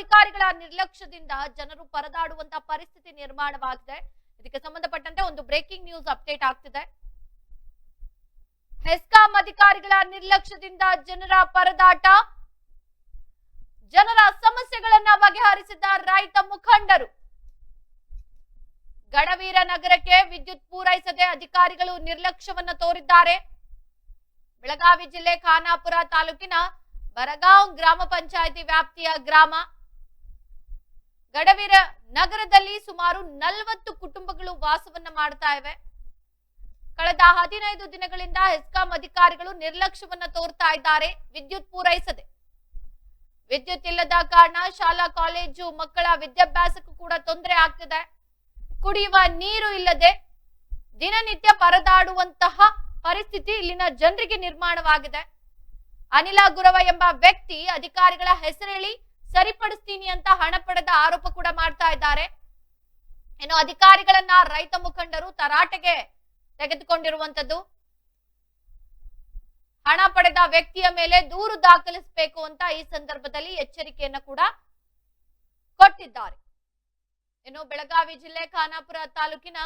ಅಧಿಕಾರಿಗಳ ನಿರ್ಲಕ್ಷ್ಯದಿಂದ ಜನರು ಪರದಾಡುವಂತ ಪರಿಸ್ಥಿತಿ ನಿರ್ಮಾಣವಾಗಿದೆ. ಇದಕ್ಕೆ ಸಂಬಂಧಪಟ್ಟಂತೆ ಒಂದು ಬ್ರೇಕಿಂಗ್ ನ್ಯೂಸ್ ಅಪ್ಡೇಟ್ ಆಗ್ತಿದೆ. ಹೆಸ್ಕಾಂ ಅಧಿಕಾರಿಗಳ ನಿರ್ಲಕ್ಷ್ಯದಿಂದ ಜನರ ಪರದಾಟ, ಜನರ ಸಮಸ್ಯೆಗಳನ್ನ ಬಗೆಹರಿಸಿದ್ದ ರೈತ ಮುಖಂಡರು. ಗಡವೀರ ನಗರಕ್ಕೆ ವಿದ್ಯುತ್ ಪೂರೈಸದೆ ಅಧಿಕಾರಿಗಳು ನಿರ್ಲಕ್ಷ್ಯವನ್ನು ತೋರಿದ್ದಾರೆ. ಬೆಳಗಾವಿ ಜಿಲ್ಲೆ ಖಾನಾಪುರ ತಾಲೂಕಿನ ಬರಗಾಂವ್ ಗ್ರಾಮ ಪಂಚಾಯಿತಿ ವ್ಯಾಪ್ತಿಯ ಗ್ರಾಮ. ಗಡವೀರ ನಗರದಲ್ಲಿ ಸುಮಾರು ನಲವತ್ತು ಕುಟುಂಬಗಳು ವಾಸವನ್ನ ಮಾಡ್ತಾ ಇವೆ. ಕಳೆದ ಹದಿನೈದು ದಿನಗಳಿಂದ ಹೆಸ್ಕಾಂ ಅಧಿಕಾರಿಗಳು ನಿರ್ಲಕ್ಷ್ಯವನ್ನ ತೋರ್ತಾ ಇದ್ದಾರೆ. ವಿದ್ಯುತ್ ಪೂರೈಸದೆ. ವಿದ್ಯುತ್ ಇಲ್ಲದ ಕಾರಣ ಶಾಲಾ, ಕಾಲೇಜು, ಮಕ್ಕಳ ವಿದ್ಯಾಭ್ಯಾಸಕ್ಕೂ ಕೂಡ ತೊಂದರೆ ಆಗ್ತಿದೆ. ಕುಡಿಯುವ ನೀರು ಇಲ್ಲದೆ ದಿನನಿತ್ಯ ಪರದಾಡುವಂತಹ ಪರಿಸ್ಥಿತಿ ಇಲ್ಲಿನ ಜನರಿಗೆ ನಿರ್ಮಾಣವಾಗಿದೆ. ಅನಿಲ ಗುರವ ಎಂಬ ವ್ಯಕ್ತಿ ಅಧಿಕಾರಿಗಳ ಹೆಸರೇಳಿ ಸರಿಪಡಿಸ್ತೀನಿ ಅಂತ ಹಣ ಪಡೆದ ಆರೋಪ ಕೂಡ ಮಾಡ್ತಾ ಇದ್ದಾರೆ. ಏನು ಅಧಿಕಾರಿಗಳನ್ನ ರೈತ ಮುಖಂಡರು ತರಾಟೆಗೆ ತೆಗೆದುಕೊಂಡಿರುವಂತದ್ದು ಹಣ ಪಡೆದ ವ್ಯಕ್ತಿಯ ಮೇಲೆ ದೂರು ದಾಖಲಿಸಬೇಕು ಅಂತ ಈ ಸಂದರ್ಭದಲ್ಲಿ ಎಚ್ಚರಿಕೆಯನ್ನ ಕೂಡ ಕೊಟ್ಟಿದ್ದಾರೆ. ಏನು ಬೆಳಗಾವಿ ಜಿಲ್ಲೆ ಖಾನಾಪುರ ತಾಲೂಕಿನ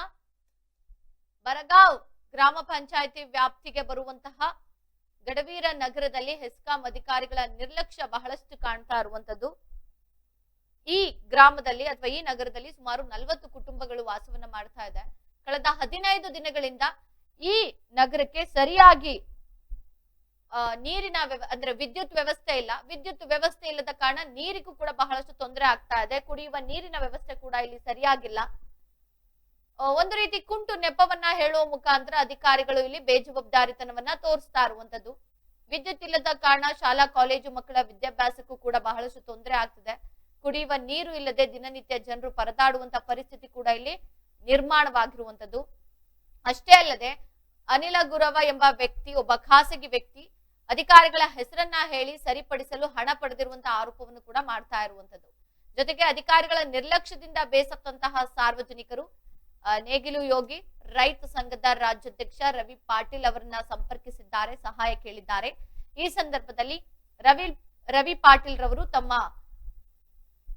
ಬರಗಾವ್ ಗ್ರಾಮ ಪಂಚಾಯಿತಿ ವ್ಯಾಪ್ತಿಗೆ ಬರುವಂತಹ ಗಡವೀರ ನಗರದಲ್ಲಿ ಹೆಸ್ಕಾಂ ಅಧಿಕಾರಿಗಳ ನಿರ್ಲಕ್ಷ್ಯ ಬಹಳಷ್ಟು ಕಾಣ್ತಾ ಇರುವಂತದ್ದು. ಈ ಗ್ರಾಮದಲ್ಲಿ ಅಥವಾ ಈ ನಗರದಲ್ಲಿ ಸುಮಾರು ನಲವತ್ತು ಕುಟುಂಬಗಳು ವಾಸವನ್ನ ಮಾಡ್ತಾ ಇದೆ. ಕಳೆದ ಹದಿನೈದು ದಿನಗಳಿಂದ ಈ ನಗರಕ್ಕೆ ಸರಿಯಾಗಿ ನೀರಿನ ಅಂದ್ರೆ ವಿದ್ಯುತ್ ವ್ಯವಸ್ಥೆ ಇಲ್ಲ. ವಿದ್ಯುತ್ ವ್ಯವಸ್ಥೆ ಇಲ್ಲದ ಕಾರಣ ನೀರಿಗೂ ಕೂಡ ಬಹಳಷ್ಟು ತೊಂದರೆ ಆಗ್ತಾ ಇದೆ. ಕುಡಿಯುವ ನೀರಿನ ವ್ಯವಸ್ಥೆ ಕೂಡ ಇಲ್ಲಿ ಸರಿಯಾಗಿಲ್ಲ. ಒಂದು ರೀತಿ ಕುಂಟು ನೆಪವನ್ನ ಹೇಳುವ ಮುಖಾಂತರ ಅಧಿಕಾರಿಗಳು ಇಲ್ಲಿ ಬೇಜವಾಬ್ದಾರಿತನವನ್ನ ತೋರಿಸ್ತಾ ಇರುವಂತದ್ದು. ವಿದ್ಯುತ್ ಇಲ್ಲದ ಕಾರಣ ಶಾಲಾ, ಕಾಲೇಜು ಮಕ್ಕಳ ವಿದ್ಯಾಭ್ಯಾಸಕ್ಕೂ ಕೂಡ ಬಹಳಷ್ಟು ತೊಂದರೆ ಆಗ್ತಿದೆ. ಕುಡಿಯುವ ನೀರು ಇಲ್ಲದೆ ದಿನನಿತ್ಯ ಜನರು ಪರದಾಡುವಂತ ಪರಿಸ್ಥಿತಿ ಕೂಡ ಇಲ್ಲಿ ನಿರ್ಮಾಣವಾಗಿರುವಂತದ್ದು. ಅಷ್ಟೇ ಅಲ್ಲದೆ ಅನಿಲ ಗುರವ ಎಂಬ ವ್ಯಕ್ತಿ, ಒಬ್ಬ ಖಾಸಗಿ ವ್ಯಕ್ತಿ ಅಧಿಕಾರಿಗಳ ಹೆಸರನ್ನ ಹೇಳಿ ಸರಿಪಡಿಸಲು ಹಣ ಪಡೆದಿರುವಂತಹ ಆರೋಪವನ್ನು ಕೂಡ ಮಾಡ್ತಾ ಇರುವಂತದ್ದು. ಜೊತೆಗೆ ಅಧಿಕಾರಿಗಳ ನಿರ್ಲಕ್ಷ್ಯದಿಂದ ಬೇಸತ್ತಂತಹ ಸಾರ್ವಜನಿಕರು ನೇಗಿಲು ಯೋಗಿ, ರೈತ ಸಂಘದ ರಾಜ್ಯಾಧ್ಯಕ್ಷ ರವಿ ಪಾಟೀಲ್ ಅವರನ್ನ ಸಂಪರ್ಕಿಸಿದ್ದಾರೆ, ಸಹಾಯ ಕೇಳಿದ್ದಾರೆ. ಈ ಸಂದರ್ಭದಲ್ಲಿ ರವಿ ರವಿ ಪಾಟೀಲ್ ರವರು ತಮ್ಮ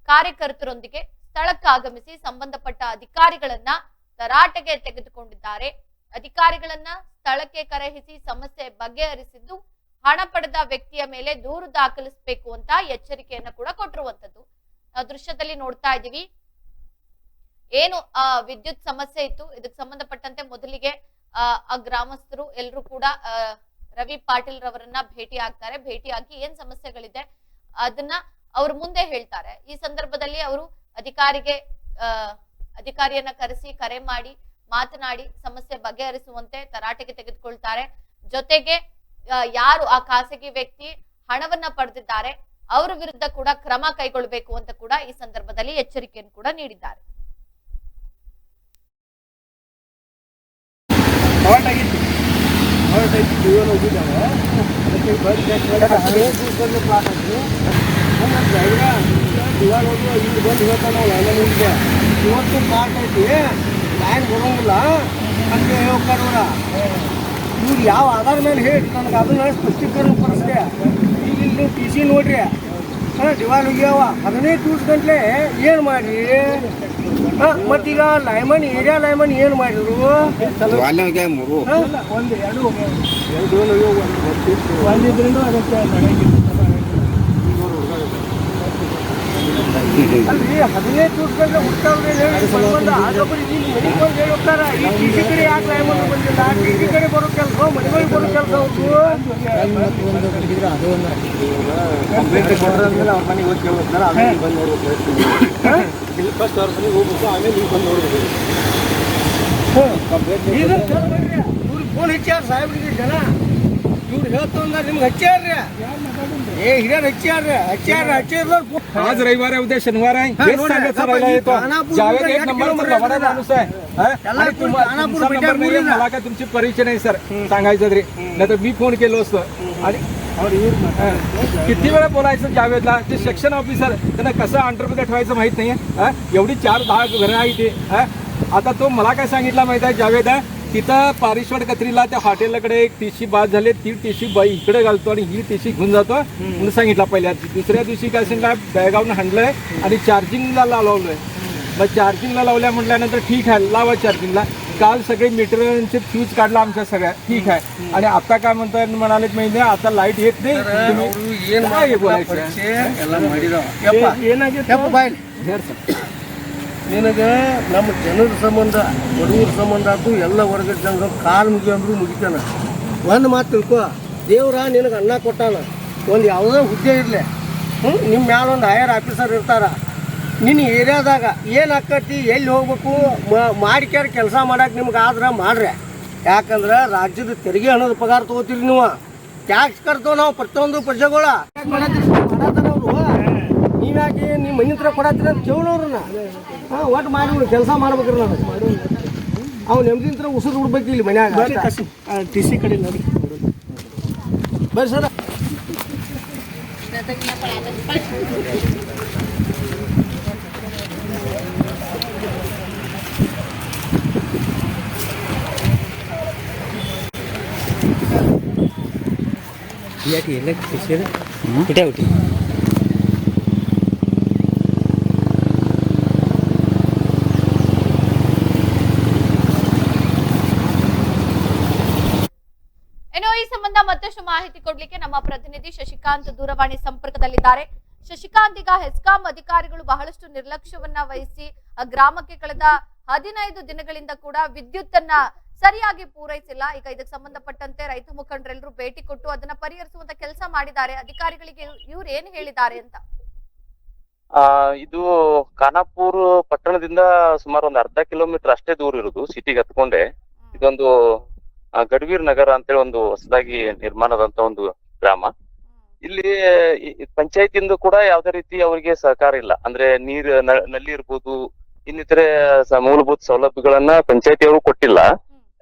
ಕಾರ್ಯಕರ್ತರೊಂದಿಗೆ ಸ್ಥಳಕ್ಕೆ ಆಗಮಿಸಿ ಸಂಬಂಧಪಟ್ಟ ಅಧಿಕಾರಿಗಳನ್ನ ತರಾಟೆಗೆ ತೆಗೆದುಕೊಂಡಿದ್ದಾರೆ. ಅಧಿಕಾರಿಗಳನ್ನ ಸ್ಥಳಕ್ಕೆ ಕರೆಹಿಸಿ ಸಮಸ್ಯೆ ಬಗೆಹರಿಸಿದ್ದು, ಹಣ ಪಡೆದ ವ್ಯಕ್ತಿಯ ಮೇಲೆ ದೂರು ದಾಖಲಿಸಬೇಕು ಅಂತ ಎಚ್ಚರಿಕೆಯನ್ನ ಕೂಡ ಕೊಟ್ಟಿರುವಂತದ್ದು ದೃಶ್ಯದಲ್ಲಿ ನೋಡ್ತಾ ಇದೀವಿ ಏನು, ಆ, ವಿದ್ಯುತ್ ಸಮಸ್ಯೆ ಇತ್ತು. ಇದಕ್ಕೆ ಸಂಬಂಧಪಟ್ಟಂತೆ ಮೊದಲಿಗೆ, ಆ ಗ್ರಾಮಸ್ಥರು ಎಲ್ಲರೂ ಕೂಡ ರವಿ ಪಾಟೀಲ್ ರವರನ್ನ ಭೇಟಿ ಆಗ್ತಾರೆ. ಭೇಟಿ ಆಗಿ ಏನ್ ಸಮಸ್ಯೆಗಳಿದೆ ಅದನ್ನ ಅವ್ರ ಮುಂದೆ ಹೇಳ್ತಾರೆ. ಈ ಸಂದರ್ಭದಲ್ಲಿ ಅವರು ಅಧಿಕಾರಿಗೆ ಅಧಿಕಾರಿಯನ್ನ ಕರೆಸಿ, ಕರೆ ಮಾಡಿ, ಮಾತನಾಡಿ, ಸಮಸ್ಯೆ ಬಗೆಹರಿಸುವಂತೆ ತರಾಟೆಗೆ ತೆಗೆದುಕೊಳ್ತಾರೆ. ಜೊತೆಗೆ ಯಾರು ಆ ಖಾಸಗಿ ವ್ಯಕ್ತಿ ಹಣವನ್ನ ಪಡೆದಿದ್ದಾರೆ, ಅವರ ವಿರುದ್ಧ ಕೂಡ ಕ್ರಮ ಕೈಗೊಳ್ಳಬೇಕು ಅಂತ ಕೂಡ ಈ ಸಂದರ್ಭದಲ್ಲಿ ಎಚ್ಚರಿಕೆಯನ್ನು ಕೂಡ ನೀಡಿದ್ದಾರೆ ಹಾಲ್ಟ್ ಆಗಿತ್ತು ಇಲ್ಲಿ ಬಂದು ಹೇಳ್ತಾನೆ ಇವತ್ತು ಐತಿ ಬರೋಂಗಿಲ್ಲ ಹಂಗೆ ಹೋಗ್ತಾರೆ ಅವ್ರ ಇವ್ರು ಯಾವ ಆಧಾರ ಮೇಲೆ ಹೇಳಿ ನನಗೆ ಅದನ್ನ ಸ್ಪಷ್ಟೀಕರಣ ಪಡಿಸ್ದೆ ಈಗ ಇಲ್ಲಿ ನೀವು ಟಿ ಸಿ ನೋಡ್ರಿ. ಹಾಂ ದಿವಾಲ್ ಹೋಗ್ಯಾವ ಹದಿನೈದು ದಿವಸ ಗಂಟ್ಲೆ ಏನು ಮಾಡ್ರಿ ಹಾಂ ಮತ್ತೀಗ ಲೈಮನ್ ಏರಿಯಾ ಲೈಮನ್ ಏನು ಮಾಡಿದ್ರು ಒಂದು ಎರಡು ಎರಡು ಒಂದಿದ್ರಿಂದ ಅದಕ್ಕೆ ಅಲ್ರಿ ಹದಿನೈದು ಬಂದ ಆದೊಬ್ಬರು ಈಗ ಮನೆಗೆ ಹೇಳಿ ಹೋಗ್ತಾರ? ಈ ಕಡೆ ಯಾಕೆ ಲೈಮನ್ ಬಂದಿಲ್ಲ? ಟಿ ಕಡೆ ಬರೋ ಕೆಲಸ ಮನೆಗಳಿಗೆ ಬರೋ ಕೆಲಸ ಅವ್ರ ಇಲ್ಲಿ ಫಸ್ಟ್ ಅವ್ರ ಮನೆಗೆ ಹೋಗ್ಬೇಕು ಆಮೇಲೆ ಇಲ್ಲಿ ಬಂದು ನೋಡ್ಬೇಕು ಫೋನ್ ಹಚ್ಚಾರ ಸಾಹೇಬ್ರಿಗೆ ಜನ. ಇವ್ರು ಹೇಳ್ತಂದ್ರೆ ನಿಮ್ಗೆ ಹಚ್ಚಾರ್ರಿ. आज रविवार आहे उद्या शनिवार आहे हेच नोंद आहे. सांगायचं आता राहिलं आहे तो. खानापूर जावेद एक नंबर. माणूस आहे हा? आणि तुमचा नाहीये. मला काय तुमची परिचय नाही सर सांगायचं तरी नाही तर मी फोन केलो असतो आणि हा. किती वेळा बोलायचं जावेदला ते सेक्शन ऑफिसर त्यांना कसं अंडरमध्ये ठेवायचं माहीत नाहीये हा? एवढी चार दहा घरं आहे ते? आता तो मला काय सांगितलं माहीत आहे जावेद तिथं पारिश्वड कत्रीला त्या हॉटेलकडे एक टीशी बाद झाले ती टीशी बाई इकडे घालतो आणि ही टीशी घेऊन जातो म्हणून सांगितलं पहिल्या दुसऱ्या दिवशी काय सांगा बॅगावून हाणलंय आणि चार्जिंगला लावलंय. मग चार्जिंगला लावल्या म्हटल्यानंतर ठीक आहे लावा चार्जिंगला काल सगळे मीटरचे फ्यूज काढला आमच्या सगळ्या ठीक आहे. आणि आता काय म्हणतात म्हणाले महिने आता लाइट येत नाही बोलायचं? ನಿನಗೆ ನಮ್ಮ ಜನರ ಸಂಬಂಧ, ಬಡವ್ರ ಸಂಬಂಧ ಆಯ್ತು ಎಲ್ಲ ವರ್ಗದ ಜನರು ಕಾಲು ಮುಗಿಯಂದ್ರು ಮುಗಿತಾನ. ಒಂದು ಮಾತು ತಿಳ್ಕೊ, ದೇವ್ರ ನಿನಗೆ ಅನ್ನ ಕೊಟ್ಟಾನ. ಒಂದು ಯಾವುದೋ ಹುದ್ದೆ ಇರಲಿ. ಹ್ಞೂ ನಿಮ್ಮ ಮ್ಯಾಲ ಒಂದು ಹೈಯರ್ ಆಫೀಸರ್ ಇರ್ತಾರ. ನಿನ್ನ ಏರಿಯಾದಾಗ ಏನು ಆಕತಿ, ಎಲ್ಲಿ ಹೋಗ್ಬೇಕು ಮಾಡಿಕ್ಯಾರ ಕೆಲಸ ಮಾಡಕ್ಕೆ ನಿಮ್ಗೆ ಆದ್ರೆ ಮಾಡ್ರಿ. ಯಾಕಂದ್ರೆ ರಾಜ್ಯದ ತೆರಿಗೆ ಹಣದ ಪಗಾರ ತೊಗೋತೀರಿ ನೀವು. ಟ್ಯಾಕ್ಸ್ ಕಟ್ತೇವೆ ನಾವು ಪ್ರತಿಯೊಂದು ಪ್ರಜೆಗಳ. ನೀವ್ಯಾಕೆ ನಿಮ್ಮ ಮನೆ ಹತ್ರ ಕೊಡತ್ತೀರ ಅಂತ ಕೇಳೋರನ್ನ ಹಾಂ ಒಟ್ಟು ಮಾಡಿ ಕೆಲಸ ಮಾಡ್ಬೇಕ್ರಿ ನಾನು ಅವ್ನು ನೆಮ್ಮದಿ ಹತ್ರ ಉಸಿರು ಉಡ್ಬೇಕು ಇಲ್ಲಿ ಮನ್ಯಾಗ. ಟಿ ಸಿ ಕಡೆ ನೋಡಿ. ಬರ್ರಿ ಸರ್. ಏನೋ ಈ ಸಂಬಂಧ ಮತ್ತಷ್ಟು ಮಾಹಿತಿ ಕೊಡ್ಲಿಕ್ಕೆ ನಮ್ಮ ಪ್ರತಿನಿಧಿ ಶಶಿಕಾಂತ್ ದೂರವಾಣಿ ಸಂಪರ್ಕದಲ್ಲಿದ್ದಾರೆ. ಶಶಿಕಾಂತ್ ಈಗ ಹೆಸ್ಕಾಂ ಅಧಿಕಾರಿಗಳು ಬಹಳಷ್ಟು ನಿರ್ಲಕ್ಷ್ಯವನ್ನ ವಹಿಸಿ ಗ್ರಾಮಕ್ಕೆ ಕಳೆದ ಹದಿನೈದು ದಿನಗಳಿಂದ ಕೂಡ ವಿದ್ಯುತ್ ಅನ್ನ ಸರಿಯಾಗಿ ಪೂರೈಸಿಲ್ಲ. ಈಗ ಇದಕ್ಕೆ ಸಂಬಂಧಪಟ್ಟಂತೆ ರೈತ ಮುಖಂಡರೆಲ್ಲರೂ ಭೇಟಿ ಕೊಟ್ಟು ಅದನ್ನ ಪರಿಹರಿಸುವಂತ ಕೆಲಸ ಮಾಡಿದ್ದಾರೆ. ಅಧಿಕಾರಿಗಳಿಗೆ ಇವ್ರು ಏನ್ ಹೇಳಿದ್ದಾರೆ ಅಂತ? ಆ ಇದು ಖಾನಾಪುರ್ ಪಟ್ಟಣದಿಂದ ಸುಮಾರು ಒಂದು ಅರ್ಧ ಕಿಲೋಮೀಟರ್ ಅಷ್ಟೇ ದೂರ ಇರುದು ಸಿಟಿಗೆ ಹತ್ಕೊಂಡೆ. ಇದೊಂದು ಗಡ್ವೀರ್ ನಗರ ಅಂತೇಳಿ ಒಂದು ಹೊಸದಾಗಿ ನಿರ್ಮಾಣದಂತ ಒಂದು ಗ್ರಾಮ. ಇಲ್ಲಿ ಪಂಚಾಯತಿಯಿಂದ ಕೂಡ ಯಾವ್ದೇ ರೀತಿ ಅವರಿಗೆ ಸಹಕಾರ ಇಲ್ಲ. ಅಂದ್ರೆ ನೀರ್ನಲ್ಲಿ ಇರ್ಬೋದು, ಇನ್ನಿತರೆ ಮೂಲಭೂತ ಸೌಲಭ್ಯಗಳನ್ನ ಪಂಚಾಯತಿಯವರು ಕೊಟ್ಟಿಲ್ಲ.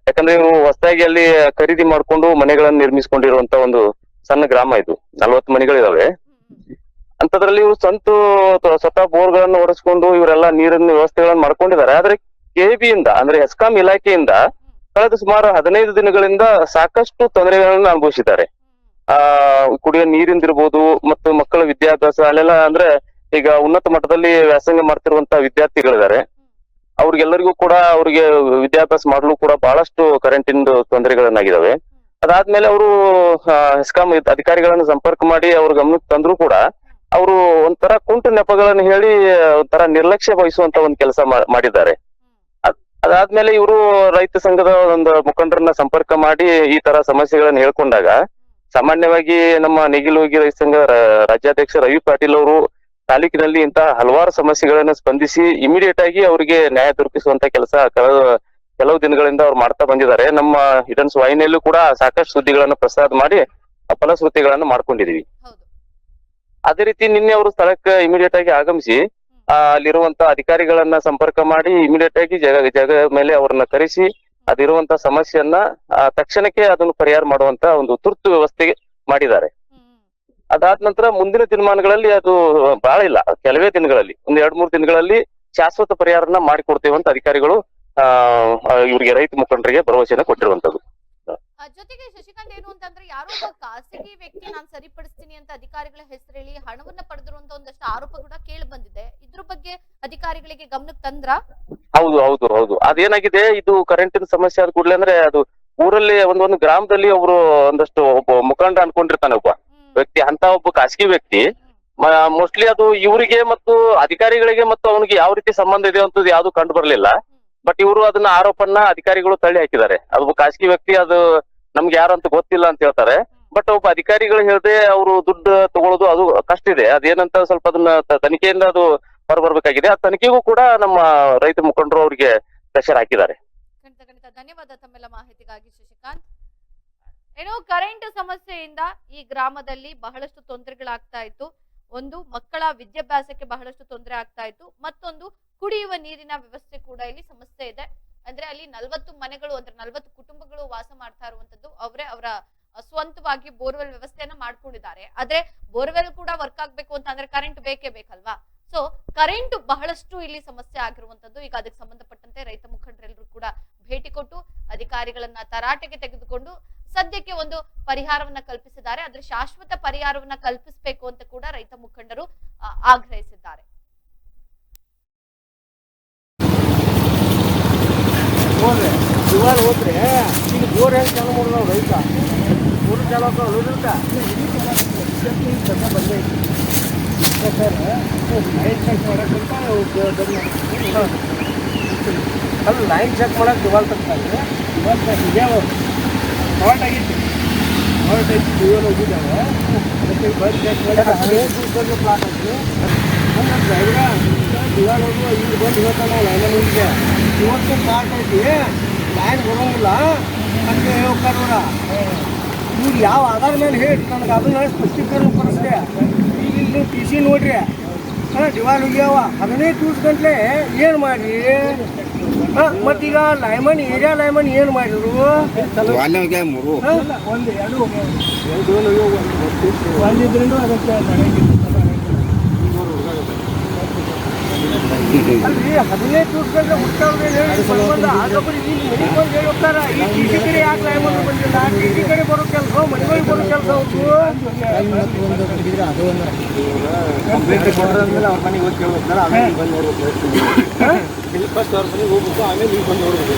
ಯಾಕಂದ್ರೆ ಇವು ಹೊಸದಾಗಿ ಅಲ್ಲಿ ಖರೀದಿ ಮಾಡ್ಕೊಂಡು ಮನೆಗಳನ್ನ ನಿರ್ಮಿಸಿಕೊಂಡಿರುವಂತ ಒಂದು ಸಣ್ಣ ಗ್ರಾಮ ಇದು. ನಲ್ವತ್ತು ಮನೆಗಳಿದಾವೆ. ಅಂತದ್ರಲ್ಲಿ ಇವ್ರು ಸ್ವಂತ ಸ್ವತಃ ಬೋರ್ಗಳನ್ನು ಹೊಡೆಸ್ಕೊಂಡು ಇವರೆಲ್ಲ ನೀರಿನ ವ್ಯವಸ್ಥೆಗಳನ್ನ ಮಾಡ್ಕೊಂಡಿದ್ದಾರೆ. ಆದ್ರೆ ಕೆಬಿಯಿಂದ ಅಂದ್ರೆ ಹೆಸ್ಕಾಂ ಇಲಾಖೆಯಿಂದ ಕಳೆದ ಸುಮಾರು ಹದಿನೈದು ದಿನಗಳಿಂದ ಸಾಕಷ್ಟು ತೊಂದರೆಗಳನ್ನು ಅನುಭವಿಸಿದ್ದಾರೆ. ಆ, ಕುಡಿಯೋ ನೀರಿಂದಿರ್ಬೋದು ಮತ್ತು ಮಕ್ಕಳ ವಿದ್ಯಾಭ್ಯಾಸ, ಅಲ್ಲೆಲ್ಲ ಅಂದ್ರೆ ಈಗ ಉನ್ನತ ಮಟ್ಟದಲ್ಲಿ ವ್ಯಾಸಂಗ ಮಾಡ್ತಿರುವಂತ ವಿದ್ಯಾರ್ಥಿಗಳಿದ್ದಾರೆ. ಅವ್ರಿಗೆಲ್ಲರಿಗೂ ಕೂಡ ಅವ್ರಿಗೆ ವಿದ್ಯಾಭ್ಯಾಸ ಮಾಡಲು ಕೂಡ ಬಹಳಷ್ಟು ಕರೆಂಟಿನ ತೊಂದರೆಗಳನ್ನಾಗಿದ್ದಾವೆ ಅದಾದ್ಮೇಲೆ ಅವರು ಹೆಸ್ಕಾಂ ಅಧಿಕಾರಿಗಳನ್ನು ಸಂಪರ್ಕ ಮಾಡಿ ಅವ್ರ ಗಮನಕ್ಕೆ ತಂದ್ರು ಕೂಡ ಅವರು ಒಂಥರ ಕುಂಟು ನೆಪಗಳನ್ನು ಹೇಳಿ ಒಂಥರ ನಿರ್ಲಕ್ಷ್ಯ ವಹಿಸುವಂತ ಒಂದು ಕೆಲಸ ಮಾಡಿದ್ದಾರೆ. ಅದಾದ್ಮೇಲೆ ಇವರು ರೈತ ಸಂಘದ ಒಂದು ಮುಖಂಡರನ್ನ ಸಂಪರ್ಕ ಮಾಡಿ ಈ ತರ ಸಮಸ್ಯೆಗಳನ್ನ ಹೇಳ್ಕೊಂಡಾಗ ಸಾಮಾನ್ಯವಾಗಿ ನಮ್ಮ ನೇಗಿಲುಗಿ ರೈತ ಸಂಘ ರಾಜ್ಯಾಧ್ಯಕ್ಷ ರವಿ ಪಾಟೀಲ್ ಅವರು ತಾಲೂಕಿನಲ್ಲಿ ಇಂತಹ ಹಲವಾರು ಸಮಸ್ಯೆಗಳನ್ನ ಸ್ಪಂದಿಸಿ ಇಮಿಡಿಯೇಟ್ ಆಗಿ ಅವರಿಗೆ ನ್ಯಾಯ ದೊರಕಿಸುವಂತ ಕೆಲಸ ಕಳೆದ ಕೆಲವು ದಿನಗಳಿಂದ ಅವ್ರು ಮಾಡ್ತಾ ಬಂದಿದ್ದಾರೆ. ನಮ್ಮ ಹಿಡನ್ಸ್ ವಾಹಿನಿಯಲ್ಲೂ ಕೂಡ ಸಾಕಷ್ಟು ಸುದ್ದಿಗಳನ್ನ ಪ್ರಸಾರ ಮಾಡಿ ಫಲಶ್ರುತಿಗಳನ್ನು ಮಾಡ್ಕೊಂಡಿದೀವಿ. ಅದೇ ರೀತಿ ನಿನ್ನೆ ಅವರು ಸ್ಥಳಕ್ಕೆ ಇಮಿಡಿಯೇಟ್ ಆಗಿ ಆಗಮಿಸಿ ಅಲ್ಲಿರುವಂತ ಅಧಿಕಾರಿಗಳನ್ನ ಸಂಪರ್ಕ ಮಾಡಿ ಇಮಿಡಿಯೇಟ್ ಆಗಿ ಜಾಗ ಜಾಗ ಮೇಲೆ ಅವರನ್ನ ಕರೆಸಿ ಅದಿರುವಂತ ಸಮಸ್ಯೆಯನ್ನ ತಕ್ಷಣಕ್ಕೆ ಅದನ್ನು ಪರಿಹಾರ ಮಾಡುವಂತ ಒಂದು ತುರ್ತು ವ್ಯವಸ್ಥೆ ಮಾಡಿದ್ದಾರೆ. ಅದಾದ ನಂತರ ಮುಂದಿನ ದಿನಮಾನಗಳಲ್ಲಿ ಅದು ಬಹಳ ಇಲ್ಲ. ಕೆಲವೇ ದಿನಗಳಲ್ಲಿ, ಒಂದ್ ಎರಡ್ ಮೂರು ದಿನಗಳಲ್ಲಿ ಶಾಶ್ವತ ಪರಿಹಾರನ ಮಾಡಿಕೊಡ್ತೇವೆ ಅಂತ ಅಧಿಕಾರಿಗಳು ಆ, ಇವರಿಗೆ ರೈತ ಮುಖಂಡರಿಗೆ ಭರವಸೆಯನ್ನ ಕೊಟ್ಟಿರುವಂತದ್ದು. ಜೊತೆಗೆ ಶಶಿಕಾಂತ್ ಏನು ಅಂತಂದ್ರೆ ಯಾರೋ ಒಬ್ಬ ಖಾಸಗಿ ವ್ಯಕ್ತಿ ನಾನು ಸರಿಪಡಿಸ್ತೀನಿ ಅಂತ ಅಧಿಕಾರಿಗಳ ಹೆಸರೇಳಿ ಹಣವನ್ನ ಹಣವನ್ನ ಪಡೆದಿರುವಂತ ಒಂದಷ್ಟು ಆರೋಪ ಕೂಡ ಕೇಳಿ ಬಂದಿದೆ. ಇದ್ರ ಬಗ್ಗೆ ಅಧಿಕಾರಿಗಳಿಗೆ ಗಮನಕ್ಕೆ ತಂದ್ರ? ಹೌದು ಹೌದು ಹೌದು. ಅದೇನಾಗಿದೆ? ಇದು ಕರೆಂಟಿನ ಸಮಸ್ಯೆ ಆದ ಕೂಡಲೇ ಅಂದ್ರೆ ಅದು ಊರಲ್ಲಿ ಒಂದೊಂದು ಗ್ರಾಮದಲ್ಲಿ ಒಬ್ರು ಒಂದಷ್ಟು ಒಬ್ಬ ಮುಖಂಡ ಅನ್ಕೊಂಡಿರ್ತಾನೆ ಒಬ್ಬ ವ್ಯಕ್ತಿ. ಅಂತ ಒಬ್ಬ ಖಾಸಗಿ ವ್ಯಕ್ತಿ. ಮೋಸ್ಟ್ಲಿ ಅದು ಇವರಿಗೆ ಮತ್ತು ಅಧಿಕಾರಿಗಳಿಗೆ ಮತ್ತು ಅವನಿಗೆ ಯಾವ ರೀತಿ ಸಂಬಂಧ ಇದೆ ಅಂತದ್ದು ಯಾವ್ದು ಕಂಡು ಬರ್ಲಿಲ್ಲ. ಬಟ್ ಇವರು ಅದನ್ನ ಆರೋಪನ್ನ ಅಧಿಕಾರಿಗಳು ತಳ್ಳಿ ಹಾಕಿದ್ದಾರೆ. ಅದು ಖಾಸಗಿ ವ್ಯಕ್ತಿ, ಅದು ನಮ್ಗೆ ಯಾರು ಅಂತ ಗೊತ್ತಿಲ್ಲ ಅಂತ ಹೇಳ್ತಾರೆ. ಬಟ್ ಒಬ್ಬ ಅಧಿಕಾರಿಗಳು ಹೇಳ್ದೆ ಅವರು ದುಡ್ಡು ತಗೊಳ್ಳೋದು ಅದು ಕಷ್ಟ ಇದೆ. ಅದೇನಂತ ಸ್ವಲ್ಪ ಅದನ್ನ ತನಿಖೆಯಿಂದ ಅದು ಹೊರಬರ್ಬೇಕಾಗಿದೆ. ಆ ತನಿಖೆಗೂ ಕೂಡ ನಮ್ಮ ರೈತ ಮುಖಂಡರು ಅವರಿಗೆ ಪ್ರೆಷರ್ ಹಾಕಿದ್ದಾರೆ. ಧನ್ಯವಾದ ತಮ್ಮೆಲ್ಲ ಮಾಹಿತಿಗಾಗಿ, ಶಶಿಕಾಂತ್. ಏನೋ ಕರೆಂಟ್ ಸಮಸ್ಯೆಯಿಂದ ಈ ಗ್ರಾಮದಲ್ಲಿ ಬಹಳಷ್ಟು ತೊಂದರೆಗಳಾಗ್ತಾ ಇತ್ತು. ಒಂದು ಮಕ್ಕಳ ವಿದ್ಯಾಭ್ಯಾಸಕ್ಕೆ ಬಹಳಷ್ಟು ತೊಂದರೆ ಆಗ್ತಾ ಇತ್ತು. ಮತ್ತೊಂದು ಕುಡಿಯುವ ನೀರಿನ ವ್ಯವಸ್ಥೆ ಕೂಡ ಇಲ್ಲಿ ಸಮಸ್ಯೆ ಇದೆ. ಅಂದ್ರೆ ಅಲ್ಲಿ ನಲ್ವತ್ತು ಮನೆಗಳು, ಅಂದ್ರೆ ನಲ್ವತ್ತು ಕುಟುಂಬಗಳು ವಾಸ ಮಾಡ್ತಾ ಇರುವಂತದ್ದು ಅವರೇ ಅವರ ಸ್ವಂತವಾಗಿ ಬೋರ್ವೆಲ್ ವ್ಯವಸ್ಥೆಯನ್ನ ಮಾಡ್ಕೊಂಡಿದ್ದಾರೆ. ಆದ್ರೆ ಬೋರ್ವೆಲ್ ಕೂಡ ವರ್ಕ್ ಆಗ್ಬೇಕು ಅಂತ ಅಂದ್ರೆ ಕರೆಂಟ್ ಬೇಕೇ ಬೇಕಲ್ವಾ? ಸೊ, ಕರೆಂಟ್ ಬಹಳಷ್ಟು ಇಲ್ಲಿ ಸಮಸ್ಯೆ ಆಗಿರುವಂತದ್ದು. ಈಗ ಅದಕ್ಕೆ ಸಂಬಂಧಪಟ್ಟಂತೆ ರೈತ ಮುಖಂಡರೆಲ್ಲರೂ ಕೂಡ ಭೇಟಿ ಕೊಟ್ಟು ಅಧಿಕಾರಿಗಳನ್ನ ತರಾಟೆಗೆ ತೆಗೆದುಕೊಂಡು ಸದ್ಯಕ್ಕೆ ಒಂದು ಪರಿಹಾರವನ್ನ ಕಲ್ಪಿಸಿದ್ದಾರೆ. ಆದ್ರೆ ಶಾಶ್ವತ ಪರಿಹಾರವನ್ನ ಕಲ್ಪಿಸಬೇಕು ಅಂತ ಕೂಡ ರೈತ ಮುಖಂಡರು ಆಗ್ರಹಿಸಿದ್ದಾರೆ. ಸರ್ ಲೈನ್ ಚೆಕ್ ಮಾಡಕ್ಕೆ ದಿವಾಲ್ ತಗ್ತಾರೆ ಇವತ್ತು ಇದ್ಯಾವ ಫಾಲ್ಟ್ ಆಗಿತ್ತು. ಫಾಲ್ಟ್ ದಿವಾಲ್ ಹೋಗಿದ್ದಾವೆ ಅದಕ್ಕೆ ಬಸ್ ಹದಿನೈದು ಪ್ಲಾಟ್ ಡ್ರೈವರ ಹೋಗುವ ಇಲ್ಲಿ ಬಂದು ಇವತ್ತು ಪ್ಲಾಟ್ ಐತಿ ಲ್ಯಾಂಡ್ ಬರೋಂಗಿಲ್ಲ ಅಂತ ಹೋಗ್ತಾರ ಇವ್ರು ಯಾವ ಆಧಾರ ಮೇಲೆ ಹೇಳಿ ನನಗೆ ಅದನ್ನ ಸ್ಪಷ್ಟೀಕರಣ ಪಡಿಸ್ದೆ ಈಗ ಇಲ್ಲಿ ಟಿ ಸಿ ನೋಡ್ರಿ. ಹಾಂ ದಿವಾಲ್ ಹೋಗ್ಯಾವ. ಹದಿನೈದು ದಿವಸ ಗಂಟ್ಲೆ ಏನು ಮಾಡ್ರಿ? ಮತ್ತೀಗ ಲೈಮನ್ ಏರಿಯಾ ಲೈಮನ್ ಏನು ಮಾಡಿದ್ರು? ವಾಲ್ಯ ಹೋಗ್ಯ ಮೂರು. ಒಂದು ಎರಡು ಒಂದಿದ್ರಿಂದ ಅದಕ್ಕೆ ಅಲ್ರಿ ಹದಿನೈದು ದಿವಸದಲ್ಲಿ ಹುಟ್ಟವ್ರೆ ಹೇಳಿ ಬಂದ ಆದೊಬ್ಬರು ಈಗ ಮನೆಗೆ ಹೇಳಿ ಹೋಗ್ತಾರ ಈ ಟಿ ಸಿ ಕಡೆ ಯಾಕೆ ಲೈಮನ್ ಬಂದಿಲ್ಲ. ಟಿ ಸಿ ಕಡೆ ಬರೋ ಕೆಲಸ ಮನೆಗಳಿಗೆ ಬರೋ ಕೆಲಸ ಅವ್ರು ಮನೆಗೆ ಫಸ್ಟ್ ಅವ್ರ ಹೋಗ್ಬೇಕು ಆಮೇಲೆ ಈಗ ಬಂದು ನೋಡ್ಬೇಕು.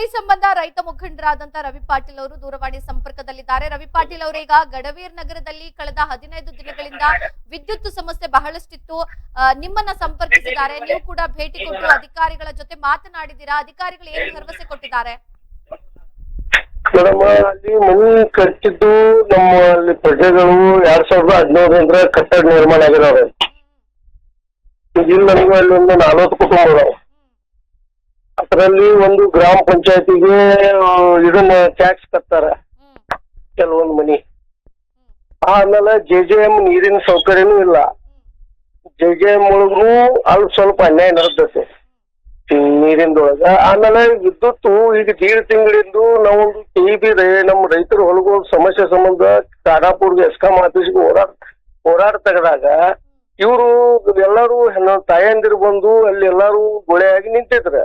ಈ ಸಂಬಂಧ ರೈತ ಮುಖಂಡರಾದಂತ ರವಿ ಪಾಟೀಲ್ ಅವರು ದೂರವಾಣಿ ಸಂಪರ್ಕದಲ್ಲಿದ್ದಾರೆ. ರವಿ ಪಾಟೀಲ್ ಅವರು ಈಗ ಗಡವೀರ್ ನಗರದಲ್ಲಿ ಕಳೆದ ಹದಿನೈದು ದಿನಗಳಿಂದ ವಿದ್ಯುತ್ ಸಮಸ್ಯೆ ಬಹಳಷ್ಟಿತ್ತು. ನಿಮ್ಮನ್ನ ಸಂಪರ್ಕಿಸಿದ್ದಾರೆ. ನೀವು ಕೂಡ ಭೇಟಿ ಕೊಟ್ಟು ಅಧಿಕಾರಿಗಳ ಜೊತೆ ಮಾತನಾಡಿದಿರಾ ಅಧಿಕಾರಿಗಳು ಏನು ಭರವಸೆ ಕೊಟ್ಟಿದ್ದಾರೆ? ಮೇಡಮ್, ಅಲ್ಲಿ ಮನಿ ಕಟ್ಟಿದ್ದು ನಮ್ಮ ಅಲ್ಲಿ ಪ್ರಜೆಗಳು ಎರಡ್ ಸಾವಿರದ ಹದಿನೈದರಿಂದ ಕಟ್ಟಡ ನಿರ್ಮಾಣ ಆಗಿದಾವೆ. ಇಲ್ಲಿ ನಮ್ಗೆ ಅಲ್ಲಿ ಒಂದು ನಲವತ್ತು ಕುಟುಂಬ ಅದರಲ್ಲಿ ಒಂದು ಗ್ರಾಮ ಪಂಚಾಯತಿಗೆ ಇದನ್ನ ಟ್ಯಾಕ್ಸ್ ಕಟ್ತಾರ. ಕೆಲವೊಂದು ಮನಿ. ಆಮೇಲೆ ಜೆ ಜೆ ಎಂ ನೀರಿನ ಸೌಕರ್ಯನೂ ಇಲ್ಲ. ಜೆ ಜೆ ಎಂ ಒಳಗೂ ಅಲ್ಲಿ ಸ್ವಲ್ಪ ಅನ್ಯಾಯ ನಡೆದೈತೆ. ನೀರಿಂದೊಳಗ. ಆಮೇಲೆ ವಿದ್ಯುತ್, ಈಗ ದೀಡ್ ತಿಂಗಳಿಂದು ನಾವೊಂದು ಟಿ ಬಿ ನಮ್ಮ ರೈತರು ಹೊಲಗಳ ಸಮಸ್ಯೆ ಸಂಬಂಧ ಖಾನಾಪುರ್ಗೆ ಎಸ್ಕಾಂ ಆಫೀಸ್ಗೆ ಓಡಾಡ್ ಹೋರಾಟ ತೆಗೆದಾಗ ಇವರು ಎಲ್ಲರೂ ತಾಯಂದಿರು ಬಂದು ಅಲ್ಲಿ ಎಲ್ಲರೂ ಗೊಳೆಯಾಗಿ ನಿಂತಿದ್ರು.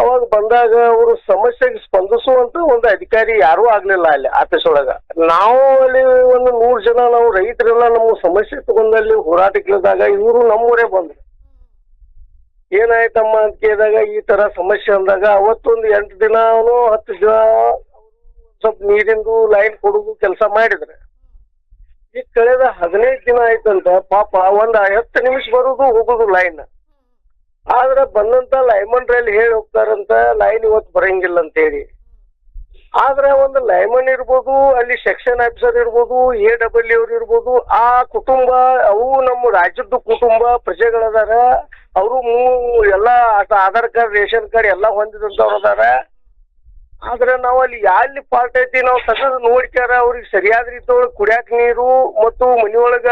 ಅವಾಗ ಬಂದಾಗ ಅವರು ಸಮಸ್ಯೆಗೆ ಸ್ಪಂದಿಸುವಂತ ಒಂದು ಅಧಿಕಾರಿ ಯಾರೂ ಆಗ್ಲಿಲ್ಲ ಅಲ್ಲಿ ಆಫೀಸ್ ಒಳಗ. ನಾವು ಅಲ್ಲಿ ಒಂದು ನೂರ್ ಜನ ನಾವು ರೈತರೆಲ್ಲ ನಮ್ಮ ಸಮಸ್ಯೆ ತಗೊಂಡಲ್ಲಿ ಹೋರಾಟಕ್ಕಿಳಿದಾಗ ಇವರು ನಮ್ಮೂರೇ ಬಂದ್ರು. ಏನಾಯ್ತಮ್ಮ ಅಂತ ಕೇಳಿದಾಗ ಈ ತರ ಸಮಸ್ಯೆ ಅಂದಾಗ ಅವತ್ತೊಂದು ಎಂಟು ದಿನ ಹತ್ತು ದಿನ ಸ್ವಲ್ಪ ನೀರಿಂದು ಲೈನ್ ಕೊಡುದು ಕೆಲಸ ಮಾಡಿದ್ರೆ. ಈ ಕಳೆದ ಹದಿನೈದು ದಿನ ಆಯ್ತಂತ ಪಾಪ ಒಂದ್ ಹತ್ತು ನಿಮಿಷ ಬರುದು ಹೋಗುದು ಲೈನ್. ಆದ್ರೆ ಬಂದಂತ ಲೈಮನ್ ರೈಲ್ ಹೇಳಿ ಹೋಗ್ತಾರಂತ ಲೈನ್ ಇವತ್ತು ಬರಂಗಿಲ್ಲ ಅಂತ ಹೇಳಿ. ಆದ್ರೆ ಒಂದು ಲೈಮನ್ ಇರ್ಬೋದು, ಅಲ್ಲಿ ಸೆಕ್ಷನ್ ಆಫೀಸರ್ ಇರ್ಬೋದು ಎ ಡಬ್ಲ್ಯೂ ಅವ್ರು ಇರ್ಬೋದು, ಆ ಕುಟುಂಬ, ಅವು ನಮ್ಮ ರಾಜ್ಯದ ಕುಟುಂಬ, ಪ್ರಜೆಗಳದಾರ, ಅವರು ಮೂ ಎಲ್ಲ ಆಧಾರ್ ಕಾರ್ಡ್, ರೇಷನ್ ಕಾರ್ಡ್ ಎಲ್ಲ ಹೊಂದಿದಂತವ್ರು ಅದಾರ ಆದ್ರೆ ನಾವು ಅಲ್ಲಿ ಎಲ್ಲಿ ಪಾರ್ಟ್ ಐತಿ ನಾವು ತಗದ್ ನೋಡ್ಕ್ಯಾರ, ಅವ್ರಿಗೆ ಸರಿಯಾದ ರೀತಿ ಒಳಗೆ ಕುಡಿಯಾಕ ನೀರು ಮತ್ತು ಮನಿಯೊಳಗ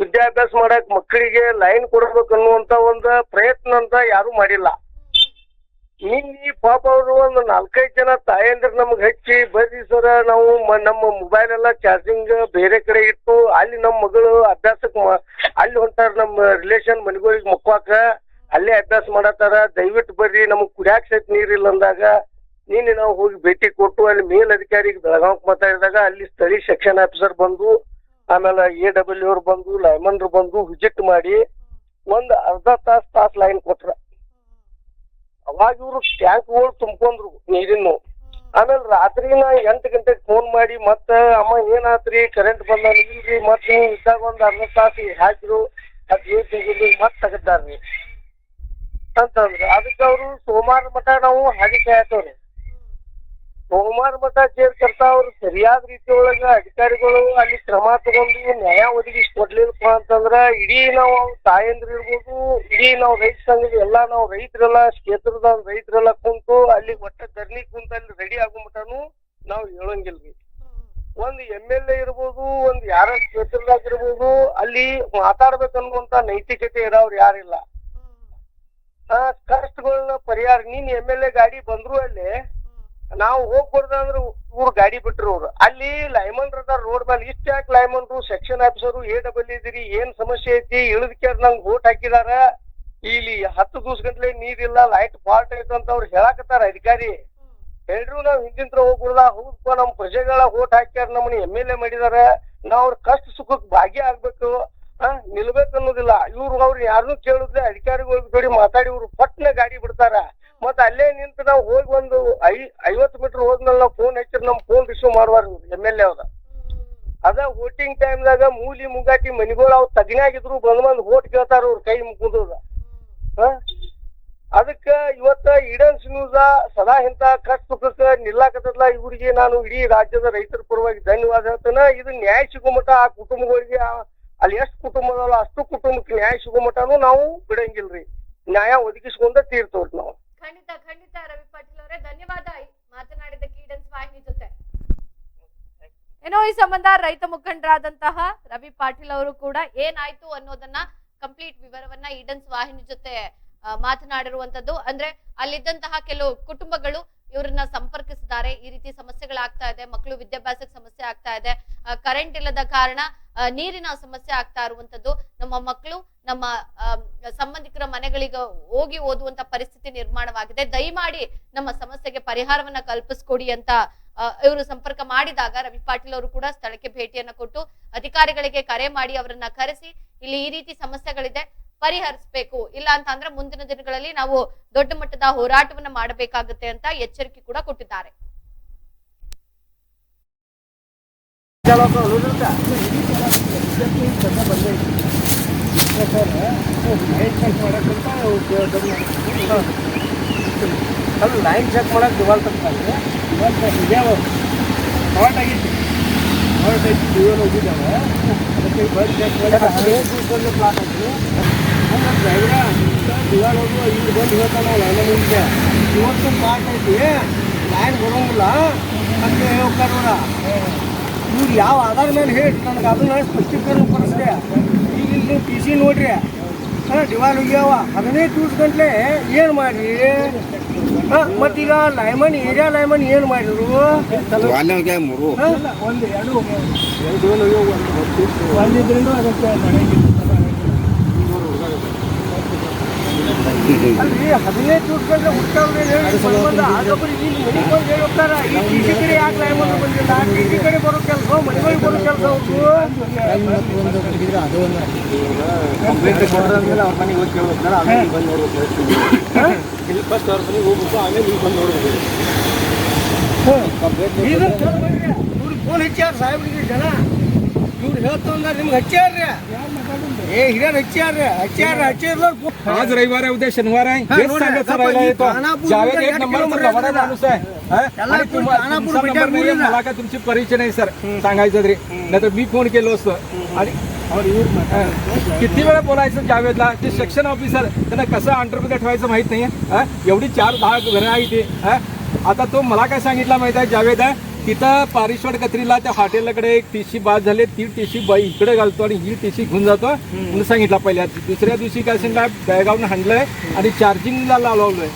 ವಿದ್ಯಾಭ್ಯಾಸ ಮಾಡಕ್ ಮಕ್ಕಳಿಗೆ ಲೈನ್ ಕೊಡ್ಬೇಕು ಅನ್ನುವಂತ ಒಂದು ಪ್ರಯತ್ನ ಅಂತ ಯಾರು ಮಾಡಿಲ್ಲ. ನಿನ್ನೆ ಪಾಪ ಅವರು ಒಂದು ನಾಲ್ಕೈದು ಜನ ತಾಯಂದ್ರ ನಮ್ಗೆ ಹಚ್ಚಿ, ಬರ್ರಿ ಸರ, ನಾವು ನಮ್ಮ ಮೊಬೈಲ್ ಎಲ್ಲ ಚಾರ್ಜಿಂಗ್ ಬೇರೆ ಕಡೆ ಇಟ್ಟು ಅಲ್ಲಿ ನಮ್ಮ ಮಗಳು ಅಭ್ಯಾಸಕ್ ಅಲ್ಲಿ ಹೊಂಟಾರ ನಮ್ಮ ರಿಲೇಷನ್ ಮನೆಗಳಿಗೆ ಮಕ್ವಾಕ, ಅಲ್ಲೇ ಅಭ್ಯಾಸ ಮಾಡತ್ತಾರ, ದಯವಿಟ್ಟು ಬರ್ರಿ, ನಮಗ್ ಕುಡಿಯಾಕ ಸಹಿತ ನೀರಿಲ್ಲ ಅಂದಾಗ ನಿನ್ನೆ ನಾವು ಹೋಗಿ ಭೇಟಿ ಕೊಟ್ಟು ಅಲ್ಲಿ ಮೇಲಧಿಕಾರಿಗೆ ಬೆಳಗಾವಕ್ಕೆ ಮಾತಾಡಿದಾಗ ಅಲ್ಲಿ ಸ್ಥಳೀಯ ಸೆಕ್ಷನ್ ಆಫೀಸರ್ ಬಂದು, ಆಮೇಲೆ ಎ ಡಬ್ಲ್ಯೂ ಅವ್ರು ಬಂದು ಲೈಮನ್ರು ಬಂದು ವಿಜಿಟ್ ಮಾಡಿ ಒಂದ್ ಅರ್ಧ ತಾಸ್ ತಾಸ್ ಲೈನ್ ಕೊಟ್ರ. ಅವಾಗ ಇವ್ರು ಟ್ಯಾಂಕ್ಗಳು ತುಂಬ್ಕೊಂಡ್ರು ನೀರಿನ್ನು. ಆಮೇಲೆ ರಾತ್ರಿ ನಾ ಎಂಟು ಗಂಟೆಗೆ ಫೋನ್ ಮಾಡಿ, ಮತ್ತ ಅಮ್ಮ ಏನಾತ್ರಿ ಕರೆಂಟ್ ಬಂದ ನಿಲ್ರಿ ಮತ್ ನೀವು ಇದ್ದಾಗ ಒಂದ್ ಅರ್ಧ ತಾಸು ಹಾಕಿದ್ರು, ಅದ್ ನೀರ್ ತೆಗಿಲಿ ಮತ್ ತೆಗದ್ದಾರ್ರಿ ಅಂತಂದ್ರು. ಅದಕ್ಕೆ ಅವರು ಸೋಮವಾರ ಮಠ ನಾವು ಹಾಗೆ ಕಾಯತ್ತವ್ರಿ ಸೋಮವಾರ ಮಠ ಸೇರ್ಕರ್ತ ಅವ್ರು ಸರಿಯಾದ ರೀತಿ ಅಧಿಕಾರಿಗಳು ಅಲ್ಲಿ ಕ್ರಮ ತಗೊಂಡು ನ್ಯಾಯ ಒದಗಿಸಿ ಕೊಡ್ಲಿಲ್ಲಪ್ಪ ಅಂತಂದ್ರ ಇಡೀ ನಾವು ತಾಯಂದ್ರ ಇರ್ಬೋದು, ಇಡೀ ನಾವು ರೈತ ಸಂಘದ ಎಲ್ಲಾ ನಾವು ರೈತರೆಲ್ಲ ಕ್ಷೇತ್ರದ ರೈತರೆಲ್ಲ ಕುಂತು ಅಲ್ಲಿ ಒಟ್ಟ ಧರಣಿ ಕುಂತ ಅಲ್ಲಿ ರೆಡಿ ಆಗೋ ಮಟನು ನಾವು ಹೇಳಂಗಿಲ್ರಿ. ಒಂದ್ ಎಂ ಎಲ್ ಎ ಇರ್ಬೋದು, ಒಂದ್ ಯಾರ ಕ್ಷೇತ್ರದಾಗ ಇರ್ಬೋದು, ಅಲ್ಲಿ ಮಾತಾಡ್ಬೇಕನ್ನುವಂತ ನೈತಿಕತೆ ಇರೋರು ಯಾರಿಲ್ಲ. ಕಷ್ಟಗಳನ್ನ ಪರಿಹಾರ, ನೀನ್ ಎಂ ಎಲ್ ಎ ಗಾಡಿ ಬಂದ್ರು ಅಲ್ಲಿ ನಾವು ಹೋಗ್ಬಾರ್ದ ಅಂದ್ರೆ ಇವ್ರು ಗಾಡಿ ಬಿಟ್ರು ಅವ್ರು. ಅಲ್ಲಿ ಲೈಮನ್ ಅದಾರ ರೋಡ್ ಮೇಲೆ ಇಷ್ಟ ಯಾಕೆ ಲೈಮನ್ರು ಸೆಕ್ಷನ್ ಆಫೀಸರು ಎ ಡಬಲ್ ಇದಿರಿ ಏನ್ ಸಮಸ್ಯೆ ಐತಿ ಇಳಿದ್ಕೇರ್ ನಂಗೆ ಓಟ್ ಹಾಕಿದಾರ. ಇಲ್ಲಿ ಹತ್ತು ದಿವಸ ಗಂಟ್ಲೆ ನೀರಿಲ್ಲ ಲೈಟ್ ಫಾಲ್ಟ್ ಐತೆ ಅಂತ ಅವ್ರು ಹೇಳಾಕತ್ತಾರ ಅಧಿಕಾರಿ. ಹೇಳ್ರು ನಾವ್ ಹಿಂದಿಂತ್ರ ಹೋಗ್ಬಿಡ್ದ ಹೌದಪ್ಪ ನಮ್ ಪ್ರಜೆಗಳ ಓಟ್ ಹಾಕ್ಯಾರ, ನಮ್ಮನ್ನ ಎಂ ಎಲ್ ಎ ಮಾಡಿದಾರ. ನಾವ್ ಅವ್ರ ಕಷ್ಟ ಸುಖಕ್ ಭಾಗಿಯಾಗ್ಬೇಕು ಆ ನಿಲ್ಬೇಕು ಅನ್ನೋದಿಲ್ಲ ಇವ್ರು ಅವ್ರು ಯಾರನ್ನೂ ಕೇಳುದ್ರೆ ಅಧಿಕಾರಿಗಳ ಜೋಡಿ ಮಾತಾಡಿ, ಇವ್ರು ಪಟ್ನ ಗಾಡಿ ಬಿಡ್ತಾರ. ಮತ್ತ ಅಲ್ಲೇ ನಿಂತು ನಾವು ಹೋಗಿ ಒಂದು ಐ, ಐವತ್ತು ಮೀಟರ್ ಹೋದ್ಮೇಲೆ ನಾವು ಫೋನ್ ಹಚ್ಚಿರ್ ನಮ್ ಫೋನ್ ರಿಸೀವ್ ಮಾಡುವಾರ ಎಂ ಎಲ್ ಎ ಅವ್ರ. ಅದ ವೋಟಿಂಗ್ ಟೈಮ್ದಾಗ ಮೂಲಿ ಮುಗಾಟಿ ಮನಿಗಳು ಅವ್ ತಗ್ನಾಗಿದ್ರು, ಬಂದ್ ಬಂದ್ ಓಟ್ ಕೇಳ್ತಾರ ಅವ್ರ ಕೈ ಮುಗಿದ ಅದಕ್ಕ ಇವತ್ತ ಈಡನ್ಸ್ ನ್ಯೂಸ್ ಸದಾ ಇಂತ ಕಷ್ಟ ಸುಖಕ್ಕ ನಿಲ್ಲಾಕತ್ತಲ್ಲ ಇವ್ರಿಗೆ ನಾನು ಇಡೀ ರಾಜ್ಯದ ರೈತರ ಪರವಾಗಿ ಧನ್ಯವಾದ ಹೇಳ್ತೇನೆ. ಇದು ನ್ಯಾಯ ಸಿಗೋ ಮಟ ಆ ಕುಟುಂಬಗಳಿಗೆ ಅಲ್ಲಿ ಎಷ್ಟು ಕುಟುಂಬ ಅಷ್ಟು ಕುಟುಂಬಕ್ಕೆ ನ್ಯಾಯ ಸಿಗೋ ಮಟನು ನಾವು ಬಿಡಂಗಿಲ್ರಿ. ನ್ಯಾಯ ಒದಗಿಸ್ಕೊಂಡ ತೀರ್ತವ್ರಿ ನಾವು. ಖಂಡಿತ ಖಂಡಿತ ರವಿ ಪಾಟೀಲ್ ಅವರೇ, ಧನ್ಯವಾದ. ಮಾತನಾಡಿದ್ದಕ್ಕೆ ಈಡನ್ಸ್ ವಾಹಿನಿ ಜೊತೆ. ಏನೋ ಈ ಸಂಬಂಧ ರೈತ ಮುಖಂಡರಾದಂತಹ ರವಿ ಪಾಟೀಲ್ ಅವರು ಕೂಡ ಏನಾಯ್ತು ಅನ್ನೋದನ್ನ ಕಂಪ್ಲೀಟ್ ವಿವರವನ್ನ ಈಡನ್ಸ್ ವಾಹಿನಿ ಜೊತೆ ಮಾತನಾಡಿರುವಂತದ್ದು. ಅಂದ್ರೆ ಅಲ್ಲಿದ್ದಂತಹ ಕೆಲವು ಕುಟುಂಬಗಳು ಇವರನ್ನ ಸಂಪರ್ಕಿಸಿದ್ದಾರೆ. ಈ ರೀತಿ ಸಮಸ್ಯೆಗಳಾಗ್ತಾ ಇದೆ. ಮಕ್ಕಳು ವಿದ್ಯಾಭ್ಯಾಸಕ್ಕೆ ಸಮಸ್ಯೆ ಆಗ್ತಾ ಇದೆ. ಕರೆಂಟ್ ಇಲ್ಲದ ಕಾರಣ ನೀರಿನ ಸಮಸ್ಯೆ ಆಗ್ತಾ ಇರುವಂತದ್ದು. ನಮ್ಮ ಮಕ್ಕಳು, ನಮ್ಮ ಸಂಬಂಧಿಕರ ಮನೆಗಳಿಗೆ ಹೋಗಿ ಓದುವಂತ ಪರಿಸ್ಥಿತಿ ನಿರ್ಮಾಣವಾಗಿದೆ. ದಯಮಾಡಿ ನಮ್ಮ ಸಮಸ್ಯೆಗೆ ಪರಿಹಾರವನ್ನ ಕಲ್ಪಿಸ್ಕೊಡಿ ಅಂತ ಇವರು ಸಂಪರ್ಕ ಮಾಡಿದಾಗ ರವಿ ಪಾಟೀಲ್ ಅವರು ಕೂಡ ಸ್ಥಳಕ್ಕೆ ಭೇಟಿಯನ್ನ ಕೊಟ್ಟು ಅಧಿಕಾರಿಗಳಿಗೆ ಕರೆ ಮಾಡಿ ಅವರನ್ನ ಕರೆಸಿ, ಇಲ್ಲಿ ಈ ರೀತಿ ಸಮಸ್ಯೆಗಳಿದೆ. ಪರಿಹರಿಸಬೇಕು. ಇಲ್ಲ ಅಂತ ಅಂದ್ರೆ ಮುಂದಿನ ದಿನಗಳಲ್ಲಿ ನಾವು ದೊಡ್ಡ ಮಟ್ಟದ ಹೋರಾಟವನ್ನ ಮಾಡಬೇಕಾಗುತ್ತೆ ಅಂತ ಎಚ್ಚರಿಕೆ ಕೂಡ ಕೊಟ್ಟಿದ್ದಾರೆ. ಲೈನ್ ಚೆಕ್ ಮಾಡಕ್ ದಿವಾಲ್ ಇದೇ ಹಾಟ್ ಆಗಿತ್ತು ಐತಿ ದಿವಾಲ್ ಹೋಗಿದ್ದಾವೆ ಅದಕ್ಕೆ ಬಸ್ ಚೆಕ್ ಮಾಡಿ ಪ್ಲಾಟ್ ಹಂಗೆ ಡ್ರೈವರ ಹೋಗಿ ಇಲ್ಲಿ ಬಂದು ಹೇಳ್ತಾನಲ್ಲ ಲೈನ್ ಮುಂದೆ ಇವತ್ತು ಪ್ಲಾಟ್ ಐತಿ ಲೈನ್ ಬರೋಂಗಿಲ್ಲ ಅಂತ ಹೋಗ್ತಾರ ಇವ್ರು ಯಾವ ಆಧಾರ ಮೇಲೆ ಹೇಳಿ ನನಗೆ ಅದನ್ನ ಸ್ಪಷ್ಟೀಕರಣ ಪಡಿಸಿದೆ ಈಗ ಇಲ್ಲಿ ಟಿ ಸಿ ನೋಡ್ರಿ ಹಾಂ ದಿವಾಲ್ ಹೋಗ್ಯಾವ ಹದಿನೈದು ದಿವಸ ಗಂಟ್ಲೆ ಏನು ಮಾಡ್ರಿ ಹಾಂ ಮತ್ತೀಗ ಲೈಮನ್ ಏರಿಯಾ ಲೈಮನ್ ಏನು ಮಾಡಿದ್ರು ಒಂದು ಎರಡು ಒಂದು ಎರಡು ಒಂದಿದ್ರಿಂದ ಅದಕ್ಕೆ ಅಲ್ರಿ ಹದಿನೈದು ದಿವಸ ಗಂಟ್ಲೆ ಹುಟ್ಟಾವ್ರೆ ಇಲ್ಲಿ ಮನೆಗೆ ಈ ಟಿ ಕಡೆ ಯಾಕೆ ಲೈಮನ್ ಬಂದಿಲ್ಲ? ಟಿ ಸಿ ಕಡೆ ಬರೋ ಕೆಲಸ ಮನೆಗಳಿಗೆ ಬರೋ ಕೆಲಸ ಅವ್ರ ಮನೆಗೆ ಹೋಗಿ ಕೇಳ್ಬೇಕಲ್ಲ ಆಮೇಲೆ ಬಂದು ನೋಡ್ಬೇಕು ಇಲ್ಲಿ ಫಸ್ಟ್ ಅವ್ರ ಮನೆಗೆ ಹೋಗ್ಬೇಕು ಆಮೇಲೆ ಇಲ್ಲಿ ಬಂದು ನೋಡ್ಬೇಕು. ಇವ್ರಿಗೆ ಫೋನ್ ಹಚ್ಚಾರ ಸಾಹೇಬ್ರಿಗೆ ಜನ. ಇವ್ರು ಹೇಳ್ತಂದ್ರ ನಿಮ್ಗೆ ಹಚ್ಚಾರ್ರಿ आज रविवार आहे उद्या शनिवार आहे. हा, हेच सांगत येतो जावेदमध्ये एक नंबर. माणूस आहे. हा? मला काय तुमची परिचय नाही सर. सांगायचं तरी. नाहीतर मी फोन केलो असतो. आणि. किती वेळा बोलायचं जावेदला? ते सेक्शन ऑफिसर त्यांना कसं अंडरमध्ये ठेवायचं माहीत नाहीये. हा? एवढी चार दहा घरं आहे ते? आता तो मला काय सांगितलं माहीत आहे जावेद आहे तिथं पारिश्वड कत्रीला त्या हॉटेलकडे एक टीशी बाद झाले. ती टीशी बाई इकडे घालतो आणि ही टीशी घेऊन जातो. म्हणून सांगितलं पहिल्या दुसऱ्या दिवशी काय सांगा बॅगावून हाणलंय आणि चार्जिंगला लावलंय.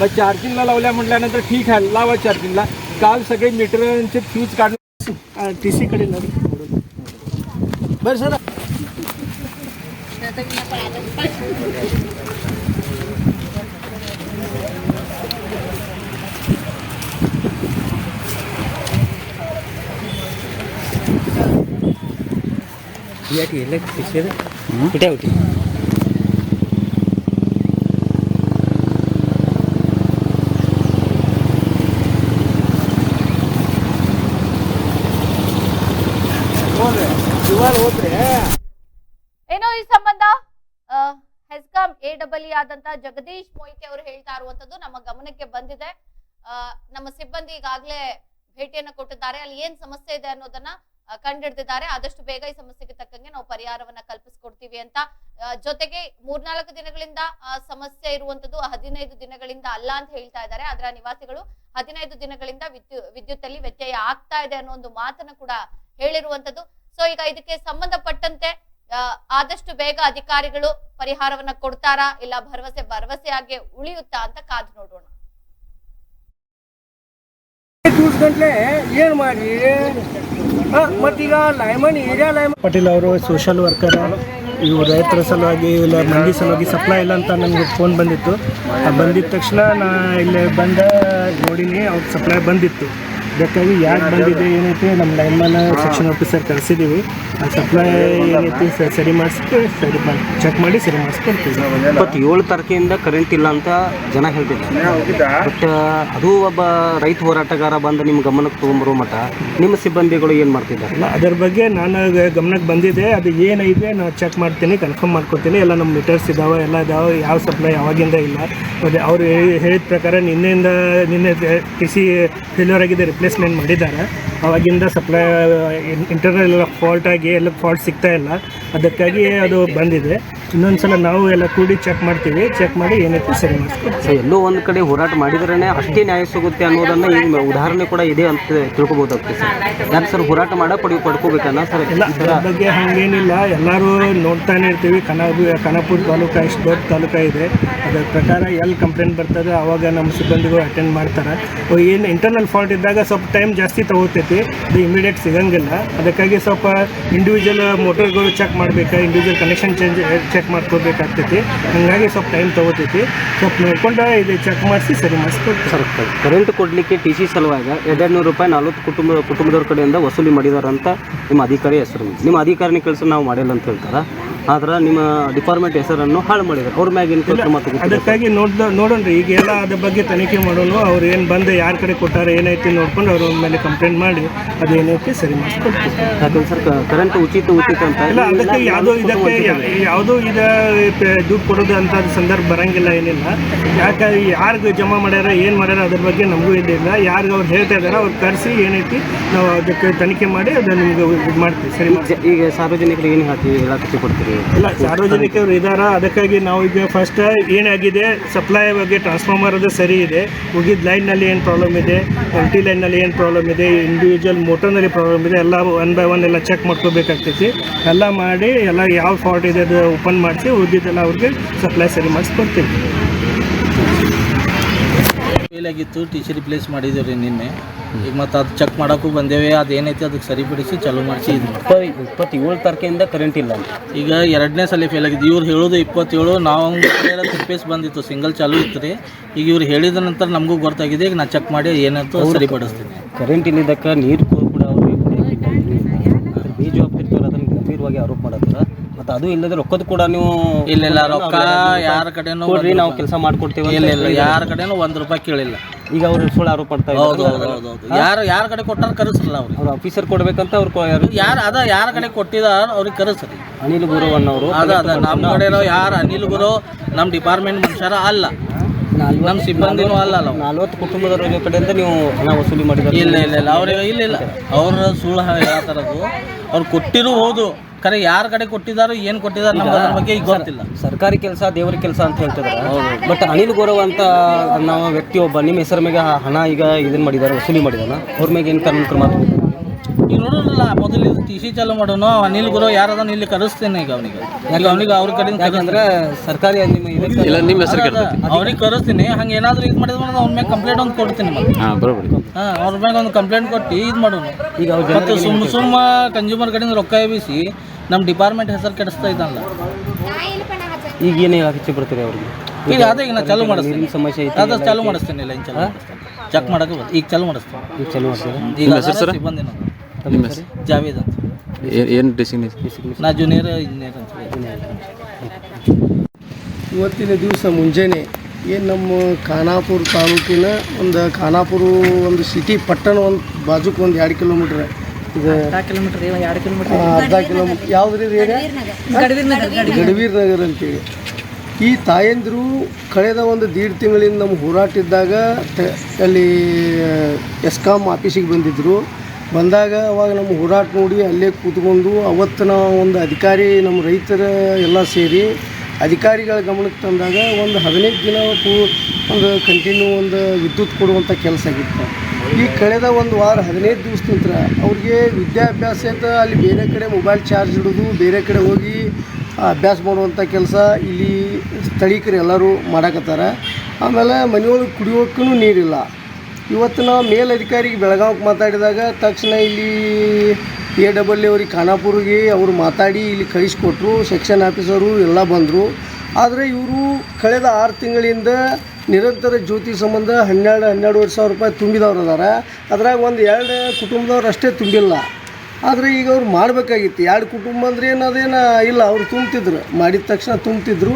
मग चार्जिंगला लावल्या म्हटल्यानंतर ठीक आहे लावा चार्जिंगला. काल सगळे मीटरचे फ्यूज काढले टी सीकडे बरं सर. ಹೋಗ್ರಿ ಏನೋ ಈ ಸಂಬಂಧ? ಆ, ಹೆಸ್ಕಾಂ ಎ ಡಬಲ್ ಇ ಆದಂತ ಜಗದೀಶ್ ಮೊಯ್ತಿ ಅವರು ಹೇಳ್ತಾ ಇರುವಂತದ್ದು ನಮ್ಮ ಗಮನಕ್ಕೆ ಬಂದಿದೆ. ಆ, ನಮ್ಮ ಸಿಬ್ಬಂದಿ ಈಗಾಗಲೇ ಭೇಟಿಯನ್ನು ಕೊಟ್ಟಿದ್ದಾರೆ. ಅಲ್ಲಿ ಏನ್ ಸಮಸ್ಯೆ ಇದೆ ಅನ್ನೋದನ್ನ ಕಂಡಿಡ್ದಿದ್ದಾರೆ ಆದಷ್ಟು ಬೇಗ ಈ ಸಮಸ್ಯೆಗೆ ತಕ್ಕಂಗೆ ನಾವು ಪರಿಹಾರವನ್ನ ಕಲ್ಪಿಸ್ಕೊಡ್ತೀವಿ ಅಂತ ಜೊತೆಗೆ ಮೂರ್ನಾಲ್ಕು ದಿನಗಳಿಂದ ಸಮಸ್ಯೆ ಇರುವಂತದ್ದು ಹದಿನೈದು ದಿನಗಳಿಂದ ಅಲ್ಲ ಅಂತ ಹೇಳ್ತಾ ಇದ್ದಾರೆ. ಅದರ ನಿವಾಸಿಗಳು ಹದಿನೈದು ದಿನಗಳಿಂದ ವಿದ್ಯು ವಿದ್ಯುತ್ ಅಲ್ಲಿ ವ್ಯತ್ಯಯ ಆಗ್ತಾ ಇದೆ ಅನ್ನೋ ಒಂದು ಮಾತನ್ನ ಕೂಡ ಹೇಳಿರುವಂತದ್ದು. ಸೊ ಈಗ ಇದಕ್ಕೆ ಸಂಬಂಧಪಟ್ಟಂತೆ ಆದಷ್ಟು ಬೇಗ ಅಧಿಕಾರಿಗಳು ಪರಿಹಾರವನ್ನ ಕೊಡ್ತಾರಾ ಇಲ್ಲ ಭರವಸೆ ಭರವಸೆಯಾಗಿ ಉಳಿಯುತ್ತಾ ಅಂತ ಕಾದು ನೋಡೋಣ. ಗಂಟ್ಲೆ ಏನು ಮಾಡಿ? ಮತ್ತೀಗ ಲೈಮನ್, ಏರಿಯಾ ಲೈಮನ್. ಪಾಟೀಲ್ ಅವರು ಸೋಷಲ್ ವರ್ಕರ್ ಇವು ರೈತರ ಸಲುವಾಗಿ ಇಲ್ಲ, ಮಂದಿ ಸಲುವಾಗಿ ಸಪ್ಲೈ ಇಲ್ಲ ಅಂತ ನನಗೆ ಫೋನ್ ಬಂದಿತ್ತು. ಆ ಬಂದಿದ್ದ ತಕ್ಷಣ ನಾ ಇಲ್ಲಿ ಬಂದ ನೋಡಿನಿ, ಅವ್ರ ಸಪ್ಲೈ ಬಂದಿತ್ತು. ಅದಕ್ಕಾಗಿ ಯಾಕೆ ಬಂದಿದೆ ಏನೈತೆ ನಮ್ಮ ಲೈನ್ಮನ್ ಸೆಕ್ಷನ್ ಆಫೀಸರ್ ಕರೆಸಿದ್ದೀವಿ ಆ ಸಪ್ಲೈ ಏನೈತಿ ಸ- ಸರಿ ಮಾಡಿಸ್ಬಿಟ್ಟು ಸರಿ ಮಾಡಿ ಚೆಕ್ ಮಾಡಿ ಸರಿ ಮಾಡಿಸ್ಕೊಡ್ತೀವಿ. ಇಪ್ಪತ್ತೇಳು ತಾರೀಕಿಂದ ಕರೆಂಟ್ ಇಲ್ಲ ಅಂತ ಜನ ಹೇಳ್ತಿದ್ದಾರೆ ಬಟ್ ಅದು ಒಬ್ಬ ರೈತ ಹೋರಾಟಗಾರ ಬಂದು ನಿಮ್ಮ ಗಮನಕ್ಕೆ ತೊಗೊಂಬರೋ ಮಠ ನಿಮ್ಮ ಸಿಬ್ಬಂದಿಗಳು ಏನು ಮಾಡ್ತಿದ್ದಾರೆ? ಅಲ್ಲ ಅದರ ಬಗ್ಗೆ ನಾನು ಗ- ಗಮನಕ್ಕೆ ಬಂದಿದೆ ಅದು ಏನೈತೆ ನಾನು ಚೆಕ್ ಮಾಡ್ತೀನಿ ಕನ್ಫರ್ಮ್ ಮಾಡ್ಕೊತೀನಿ ಎಲ್ಲ ನಮ್ಮ ಮೀಟರ್ಸ್ ಇದಾವೆ ಎಲ್ಲ ಇದಾವೆ ಯಾವ ಸಪ್ಲೈ ಯಾವಾಗಿಂದ ಇಲ್ಲ. ಅದೇ ಅವ್ರು ಹೇಳಿದ ಪ್ರಕಾರ ನಿನ್ನೆಯಿಂದ ನಿನ್ನೆ ಟಿ ಸಿ ಫೇಲ್ಯೂರ್ ಆಗಿದೆ ರಿಪ್ಲೇಸ್ಮೆಂಟ್ ಮಾಡಿದ್ದಾರೆ. ಅವಾಗಿಂದ ಸಪ್ಲೈ ಇಂಟರ್ನಲ್ ಎಲ್ಲ ಫಾಲ್ಟ್ ಆಗಿ ಎಲ್ಲ ಫಾಲ್ಟ್ ಸಿಗ್ತಾ ಇಲ್ಲ. ಅದಕ್ಕಾಗಿ ಅದು ಬಂದಿದೆ. ಇನ್ನೊಂದು ಸಲ ನಾವು ಎಲ್ಲ ಕೂಡಿ ಚೆಕ್ ಮಾಡ್ತೀವಿ. ಚೆಕ್ ಮಾಡಿ ಏನೈತೆ ಸರಿ ಮಾಡಿಸ್ಕೊಡ್ತೀವಿ. ಸೊ ಎಲ್ಲೋ ಒಂದು ಕಡೆ ಹೋರಾಟ ಮಾಡಿದ್ರೇ ಅಷ್ಟೇ ನ್ಯಾಯ ಸಿಗುತ್ತೆ ಅನ್ನೋದನ್ನು ಈ ಉದಾಹರಣೆ ಕೂಡ ಇದೆ ಅಂತ ತಿಳ್ಕೊಬೋದಾಗ್ತದೆ ಸರ್. ಯಾಕೆ ಸರ್ ಹೋರಾಟ ಮಾಡ ಪಡಿ ಪಡ್ಕೋಬೇಕನ್ನ ಸರ್? ಇಲ್ಲ ಸರ್ ಬಗ್ಗೆ ಹಾಗೇನಿಲ್ಲ. ಎಲ್ಲರೂ ನೋಡ್ತಾನೆ ಇರ್ತೀವಿ. ಕನಪು ಕನಪುರ ತಾಲೂಕು ಎಷ್ಟು ದೊಡ್ಡ ತಾಲೂಕು ಇದೆ. ಅದರ ಪ್ರಕಾರ ಎಲ್ಲಿ ಕಂಪ್ಲೇಂಟ್ ಬರ್ತದೆ ಅವಾಗ ನಮ್ಮ ಸಿಬ್ಬಂದಿಗಳು ಅಟೆಂಡ್ ಮಾಡ್ತಾರೆ. ಏನು ಇಂಟರ್ನಲ್ ಫಾಲ್ಟ್ ಇದ್ದಾಗ ಸ್ವಲ್ಪ ಟೈಮ್ ಜಾಸ್ತಿ ತಗೋತೈತಿ ಅದು ಇಮಿಡಿಯೇಟ್ ಸಿಗಂಗಿಲ್ಲ. ಅದಕ್ಕಾಗಿ ಸ್ವಲ್ಪ ಇಂಡಿವಿಜುವಲ್ ಮೋಟರ್ಗಳು ಚೆಕ್ ಮಾಡಬೇಕಾ ಇಂಡಿವಿಜುವಲ್ ಕನೆಕ್ಷನ್ ಚೇಂಜ್ ಚೆಕ್ ಮಾಡ್ಕೋಬೇಕಾಗ್ತೈತಿ ಹಾಗಾಗಿ ಸ್ವಲ್ಪ ಟೈಮ್ ತಗೋತೈತಿ. ಸ್ವಲ್ಪ ನೋಡ್ಕೊಂಡು ಇದು ಚೆಕ್ ಮಾಡಿಸಿ ಸರಿ ಮಾಡಿಸ್ಕೊಡ್ತೀವಿ ಸರ್ ಕರೆಂಟ್ ಕೊಡಲಿಕ್ಕೆ ಟಿ ಸಿ ಸಲುವಾಗಿ ಎರಡೆರಡು ನೂರು ರೂಪಾಯಿ ನಲ್ವತ್ತು ಕುಟುಂಬ ಕುಟುಂಬದವ್ರ ಕಡೆಯಿಂದ ವಸೂಲಿ ಮಾಡಿದಾರಂತ ನಿಮ್ಮ ಅಧಿಕಾರಿ ಹೆಸರು. ನಿಮ್ಮ ಅಧಿಕಾರಿನ ಕೆಲಸ ನಾವು ಮಾಡಿಲ್ಲ ಅಂತ ಹೇಳ್ತಾರೆ. ಆದ್ರೆ ನಿಮ್ಮ ಡಿಪಾರ್ಟ್ಮೆಂಟ್ ಹೆಸರನ್ನು ಹಾಳು ಮಾಡಿದ್ದಾರೆ ಅವ್ರ ಮ್ಯಾಗಿನ? ಅದಕ್ಕಾಗಿ ನೋಡ್ದ ನೋಡೋಣ್ರಿ ಈಗ ಎಲ್ಲ ಅದ್ರ ಬಗ್ಗೆ ತನಿಖೆ ಮಾಡೋಣ ಅವ್ರು ಏನು ಬಂದು ಯಾರ ಕಡೆ ಕೊಟ್ಟಾರೆ ಏನೈತಿ ನೋಡ್ಕೊಂಡು ಅವ್ರ ಮೇಲೆ ಕಂಪ್ಲೇಂಟ್ ಮಾಡಿ ಅದು ಏನೈತಿ ಸರಿ ಮಾಡಿಸ್ಕೊಡ್ತೀವಿ. ಸರ್ ಕರೆಂಟ್ ಉಚಿತ ಉಚಿತ ಅಂತ ಇಲ್ಲ ಅದಕ್ಕೆ ಯಾವುದೋ ಇದಕ್ಕೆ ಯಾವುದೋ ಇದು ದುಡ್ಡು ಕೊಡೋದು ಅಂತ ಸಂದರ್ಭ ಬರಂಗಿಲ್ಲ ಏನಿಲ್ಲ. ಯಾಕೆ ಯಾರಿಗೆ ಜಮಾ ಮಾಡ್ಯಾರ ಏನು ಮಾಡ್ಯಾರ ಅದ್ರ ಬಗ್ಗೆ ನಮಗೂ ಇದಿಲ್ಲ. ಯಾರಿಗೆ ಅವ್ರು ಹೇಳ್ತಾ ಇದಾರೆ ಅವ್ರು ಕರೆಸಿ ಏನೈತಿ ನಾವು ಅದಕ್ಕೆ ತನಿಖೆ ಮಾಡಿ ಅದನ್ನ ನಿಮಗೆ ಇದು ಮಾಡ್ತೀವಿ. ಸರಿ ಈಗ ಸಾರ್ವಜನಿಕರಿಗೆ ಏನು ಹೇಳ್ತೀವಿ ಹೇಳಕ್ಕೆ ಕೊಡ್ತೀವಿ ಇಲ್ಲ ಸಾರ್ವಜನಿಕರು ಇದಾರ ಅದಕ್ಕಾಗಿ ನಾವು ಈಗ ಫಸ್ಟ್ ಏನಾಗಿದೆ ಸಪ್ಲೈ ಬಗ್ಗೆ ಟ್ರಾನ್ಸ್ಫಾರ್ಮರ್ ಅದು ಸರಿ ಇದೆ ಉಗಿದ ಲೈನ್ನಲ್ಲಿ ಏನು ಪ್ರಾಬ್ಲಮ್ ಇದೆ ಎಂ ಟಿ ಲೈನ್ನಲ್ಲಿ ಏನು ಪ್ರಾಬ್ಲಮ್ ಇದೆ? ಇಂಡಿವಿಜುವಲ್ ಮೋಟರ್ನಲ್ಲಿ ಪ್ರಾಬ್ಲಮ್ ಇದೆ. ಎಲ್ಲ ಒನ್ ಬೈ ಒನ್ ಎಲ್ಲ ಚೆಕ್ ಮಾಡ್ಕೋಬೇಕಾಗ್ತೈತಿ. ಎಲ್ಲ ಮಾಡಿ, ಎಲ್ಲ ಯಾವ ಫಾಲ್ಟ್ ಇದೆ ಅದು ಓಪನ್ ಮಾಡಿಸಿ ಉದ್ದಿದ್ದೆಲ್ಲ ಅವ್ರಿಗೆ ಸಪ್ಲೈ ಸರಿ ಮಾಡಿಸ್ಕೊಡ್ತೀವಿ. ಫೇಲ್ ಆಗಿತ್ತು ಟಿ ಸಿ ರಿಪ್ಲೇಸ್ ಮಾಡಿದ್ದೀವಿ ನಿನ್ನೆ. ಈಗ ಮತ್ತು ಅದು ಚೆಕ್ ಮಾಡೋಕ್ಕೂ ಬಂದೇವೆ ಅದು ಏನೈತಿ ಅದಕ್ಕೆ ಸರಿಪಡಿಸಿ ಚಾಲೂ ಮಾಡಿಸಿ ಇದು. ಇಪ್ಪ ಇಪ್ಪತ್ತೇಳು ತಾರೀಕಿಂದ ಕರೆಂಟ್ ಇಲ್ಲ ಈಗ ಎರಡನೇ ಸಲ ಫೇಲ್ ಆಗಿದೆ ಇವ್ರು ಹೇಳೋದು ಇಪ್ಪತ್ತೇಳು ನಾವು ಪೇಸ್ ಬಂದಿತ್ತು ಸಿಂಗಲ್ ಚಾಲೂ ಇತ್ತು ರೀ. ಈಗ ಇವ್ರು ಹೇಳಿದ ನಂತರ ನಮಗೂ ಗೊತ್ತಾಗಿದೆ ಈಗ ನಾನು ಚೆಕ್ ಮಾಡಿ ಏನಂತ ಸರಿಪಡಿಸ್ತೀನಿ. ಕರೆಂಟ್ ಇಲ್ಲಿದ್ದಕ್ಕೆ ನೀರು ಕೂಡ ಅವ್ರು ಬೇಜವಾಬ್ದಾರಿತವ್ರು ಅದನ್ನು ಗಂಭೀರವಾಗಿ ಆರೋಪ ಮಾಡತ್ತಾರ. ಮತ್ತು ಅದು ಇಲ್ಲದೆ ರೊಕ್ಕದ ಕೂಡ ನೀವು ಇಲ್ಲ ಇಲ್ಲ ರೊಕ್ಕ ಯಾರ ಕಡೆನೂ ನಾವು ಕೆಲಸ ಮಾಡ್ಕೊಡ್ತೀವಿ ಇಲ್ಲ ಇಲ್ಲ ಯಾರ ಕಡೆನೂ ಒಂದು ರೂಪಾಯಿ ಕೇಳಿಲ್ಲ. ಈಗ ಅವ್ರು ಸುಳ್ಳು ಆರೋಪ ಮಾಡ್ತಾ ಹೌದು ಇದ್ದಾರೆ ಹೌದು ಹೌದು. ಹೌದು ಯಾರು ಯಾರ ಕಡೆ ಕೊಟ್ಟಾರ ಕರೆಸ್ರಲ್ಲ ಅವ್ರು? ಅವ್ರು ಆಫೀಸರ್ ಕೊಡ್ಬೇಕಂತ ಅವ್ರು ಯಾರು ಯಾರು ಅದ ಯಾರ ಕಡೆ ಕೊಟ್ಟಿದಾರ ಅವ್ರಿಗೆ ಕರೆಸ್ರಿ. ಅನಿಲ್ ಗುರು ಅನ್ನೋರು ಅದ ಅದ. ನಮ್ಮ ಕಡೆ ಯಾರು ಅನಿಲ್ ಗುರು ನಮ್ಮ ಡಿಪಾರ್ಟ್ಮೆಂಟ್ ಮನುಷ್ಯರ ಅಲ್ಲ. ನಮ್ಮ ಸಿಬ್ಬಂದಿನೂ ಅಲ್ಲ ಅಲ್ಲ. ನಲ್ವತ್ತು ಕುಟುಂಬದವರ ಕಡೆಯಿಂದ ನೀವು ಹಣ ವಸೂಲಿ ಮಾಡಿದ್ರು ಇಲ್ಲ ಇಲ್ಲ ಇಲ್ಲ. ಅವ್ರಿಗೆ ಇಲ್ಲ ಇಲ್ಲ. ಅವ್ರ ಸುಳ್ಳು ಹೇಳ್ತಾರದು ಅವ್ರು ಕೊಟ್ಟಿರೂ ಹೌದು. ಖರೆ ಯಾರ ಕಡೆ ಕೊಟ್ಟಿದಾರೋ ಏನು ಕೊಟ್ಟಿದಾರೋ ನಮ್ಗೆ ಅದ್ರ ಬಗ್ಗೆ ಈಗ ಗೊತ್ತಿಲ್ಲ. ಸರ್ಕಾರಿ ಕೆಲಸ ದೇವರ ಕೆಲಸ ಅಂತ ಹೇಳ್ತಿದ್ದಾರೆ ಬಟ್ ಅನಿಲ್ ಗೌರವ್ ಅಂತ ನಾವು ವ್ಯಕ್ತಿ ಒಬ್ಬ ನಿಮ್ಮ ಹೆಸರ ಮೇಲೆ ಹಣ ಈಗ ಇದನ್ನ ಮಾಡಿದಾರೆ ವಸೂಲಿ ಮಾಡಿದಾನ? ಅವ್ರ ಮೇಲೆ ಏನು ಕಾನೂನು ಕ್ರಮ? ಈಗ ನೋಡೋಣಲ್ಲ ಮೊದಲು ಇದು ಟಿ ಸಿ ಚಾಲು ಮಾಡೋಣ ಅನಿಲ್ ಗುರು ಯಾರದನ್ನ ಇಲ್ಲಿ ಕರೆಸ್ತೇನೆ ಈಗ ಅವನಿಗೆ. ಈಗ ಅವನಿಗೆ ಅವ್ರ ಕಡೆಯಿಂದ ಯಾಕಂದ್ರೆ ಸರ್ಕಾರಿ ನಿಮ್ಮ ಇದಕ್ಕೆ ಇಲ್ಲ ನಿಮ್ಮ ಹೆಸರು ಅವ್ರಿಗೆ ಕರೆಸ್ತೀನಿ. ಹಂಗೆ ಏನಾದರೂ ಇದು ಮಾಡಿದ್ರೆ ಅವ್ರ ಮೇಲೆ ಕಂಪ್ಲೇಂಟ್ ಒಂದು ಕೊಡ್ತೀನಿ ಮತ್ತೆ. ಹಾಂ ಅವ್ರ ಮ್ಯಾಗ ಒಂದು ಕಂಪ್ಲೇಂಟ್ ಕೊಟ್ಟು ಇದು ಮಾಡೋಣ ಈಗ ಅವ್ರ ಮತ್ತು ಸುಮ್ಮ ಸುಮ್ಮ ಕನ್ಸ್ಯೂಮರ್ ಕಡೆಯಿಂದ ರೊಕ್ಕ ಎಬ್ಬಿಸಿ ನಮ್ಮ ಡಿಪಾರ್ಟ್ಮೆಂಟ್ ಹೆಸರು ಕೆಡಿಸ್ತಾ ಇದ್ದಲ್ಲ ಈಗ ಏನೇ ಹಚ್ಚಿ ಬರ್ತೀರಿ ಅವ್ರಿಗೆ? ಈಗ ಅದೇ ಈಗ ನಾ ಚಾಲು ಮಾಡಿಸ್ತೀನಿ. ಸಮಸ್ಯೆ ಐತೆ ಅದು ಚಾಲು ಮಾಡಿಸ್ತೀನಿ ಇಲ್ಲ ಚಾಲು ಚೆಕ್ ಮಾಡಕ್ಕೆ ಬರ್- ಈಗ ಚಾಲು ಮಾಡಿಸ್ತೀನಿ. ಈಗ ಚಾಲು ಮಾಡ್ತೀರಾ? ಈಗ ಸರ್? ಸಿಬ್ಬಂದಿ ನಾನು. ತಮ್ಮ ಹೆಸರು? ಜಾವೇದ್ ಅಂತ. ಏನು ಡಿಸಿಗ್ನೇಷನ್ ನಾ ಜೂನಿಯರ್ ಇಂಜಿನಿಯರ್ ಅಂತ. ಇವತ್ತಿನ ದಿವಸ ಮುಂಜಾನೆ ಏನು ನಮ್ಮ ಖಾನಾಪುರ ತಾಲೂಕಿನ ಒಂದು ಖಾನಾಪುರ ಒಂದು ಸಿಟಿ ಪಟ್ಟಣ ಒಂದು ಬಾಜುಕ್ ಒಂದು ಎರಡು ಕಿಲೋಮೀಟ್ರ್ ಇದು ಕಿಲೋಮೀಟರ್ ಅರ್ಧ ಕಿಲೋಮೀಟರ್ ಯಾವ್ದು ರೀ ಏರಿಯಾ ಗಡವೀರ್ ನಗರ್. ಅಂತೇಳಿ. ಈ ತಾಯಂದಿರು ಕಳೆದ ಒಂದು ದೀಡ್ ತಿಂಗಳಿಂದ ನಮ್ಮ ಹೋರಾಟ ಇದ್ದಾಗ ತ- ಅಲ್ಲಿ ಎಸ್ಕಾಮ್ ಆಫೀಸಿಗೆ ಬಂದಿದ್ದರು ಬಂದಾಗ ಅವಾಗ ನಮ್ಮ ಹೋರಾಟ ನೋಡಿ ಅಲ್ಲೇ ಕೂತ್ಕೊಂಡು ಅವತ್ತು ನಾವು ಒಂದು ಅಧಿಕಾರಿ ನಮ್ಮ ರೈತರ ಎಲ್ಲ ಸೇರಿ ಅಧಿಕಾರಿಗಳ ಗಮನಕ್ಕೆ ತಂದಾಗ ಒಂದು ಹದಿನೈದು ದಿನ ಪೂ ಒಂದು ಕಂಟಿನ್ಯೂ ಒಂದು ವಿದ್ಯುತ್ ಕೊಡುವಂಥ ಕೆಲಸ ಆಗಿತ್ತು. ಈ ಕಳೆದ ಒಂದು ವಾರ, ಹದಿನೈದು ದಿವಸ ನಂತರ ಅವ್ರಿಗೆ ವಿದ್ಯಾಭ್ಯಾಸ ಅಂತ ಅಲ್ಲಿ ಬೇರೆ ಕಡೆ ಮೊಬೈಲ್ ಚಾರ್ಜ್ ಇಡೋದು ಬೇರೆ ಕಡೆ ಹೋಗಿ ಅಭ್ಯಾಸ ಮಾಡುವಂಥ ಕೆಲಸ ಇಲ್ಲಿ ಸ್ಥಳೀಕರು ಎಲ್ಲರೂ ಮಾಡಕತ್ತಾರ. ಆಮೇಲೆ ಮನೆಯೊಳಗೆ ಕುಡಿಯೋಕ್ಕೂ ನೀರಿಲ್ಲ. ಇವತ್ತು ನಾವು ಮೇಲಧಿಕಾರಿಗೆ ಬೆಳಗಾವಿಗೆ ಮಾತಾಡಿದಾಗ ತಕ್ಷಣ ಇಲ್ಲಿ ಎ ಡಬಲ್ ಅವ್ರಿಗೆ, ಖಾನಾಪುರಿಗೆ ಅವರು ಮಾತಾಡಿ ಇಲ್ಲಿ ಕಳಿಸ್ಕೊಟ್ರು. ಸೆಕ್ಷನ್ ಆಫೀಸರು ಎಲ್ಲ ಬಂದರು. ಆದರೆ ಇವರು ಕಳೆದ ಆರು ತಿಂಗಳಿಂದ ನಿರಂತರ ಜ್ಯೋತಿ ಸಂಬಂಧ ಹನ್ನೆರಡು, ಹನ್ನೆರಡುವರೆ ಸಾವಿರ ರೂಪಾಯಿ ತುಂಬಿದವ್ರು ಅದಾರೆ ಅದ್ರಾಗ ಒಂದು ಎರಡು ಕುಟುಂಬದವ್ರು ಅಷ್ಟೇ ತುಂಬಿಲ್ಲ. ಆದರೆ ಈಗ ಅವ್ರು ಮಾಡಬೇಕಾಗಿತ್ತು. ಎರಡು ಕುಟುಂಬ ಅಂದ್ರೆ ಏನು ಅದೇನು ಇಲ್ಲ, ಅವ್ರು ತುಂಬ್ತಿದ್ರು. ಮಾಡಿದ ತಕ್ಷಣ ತುಂಬ್ತಿದ್ರು.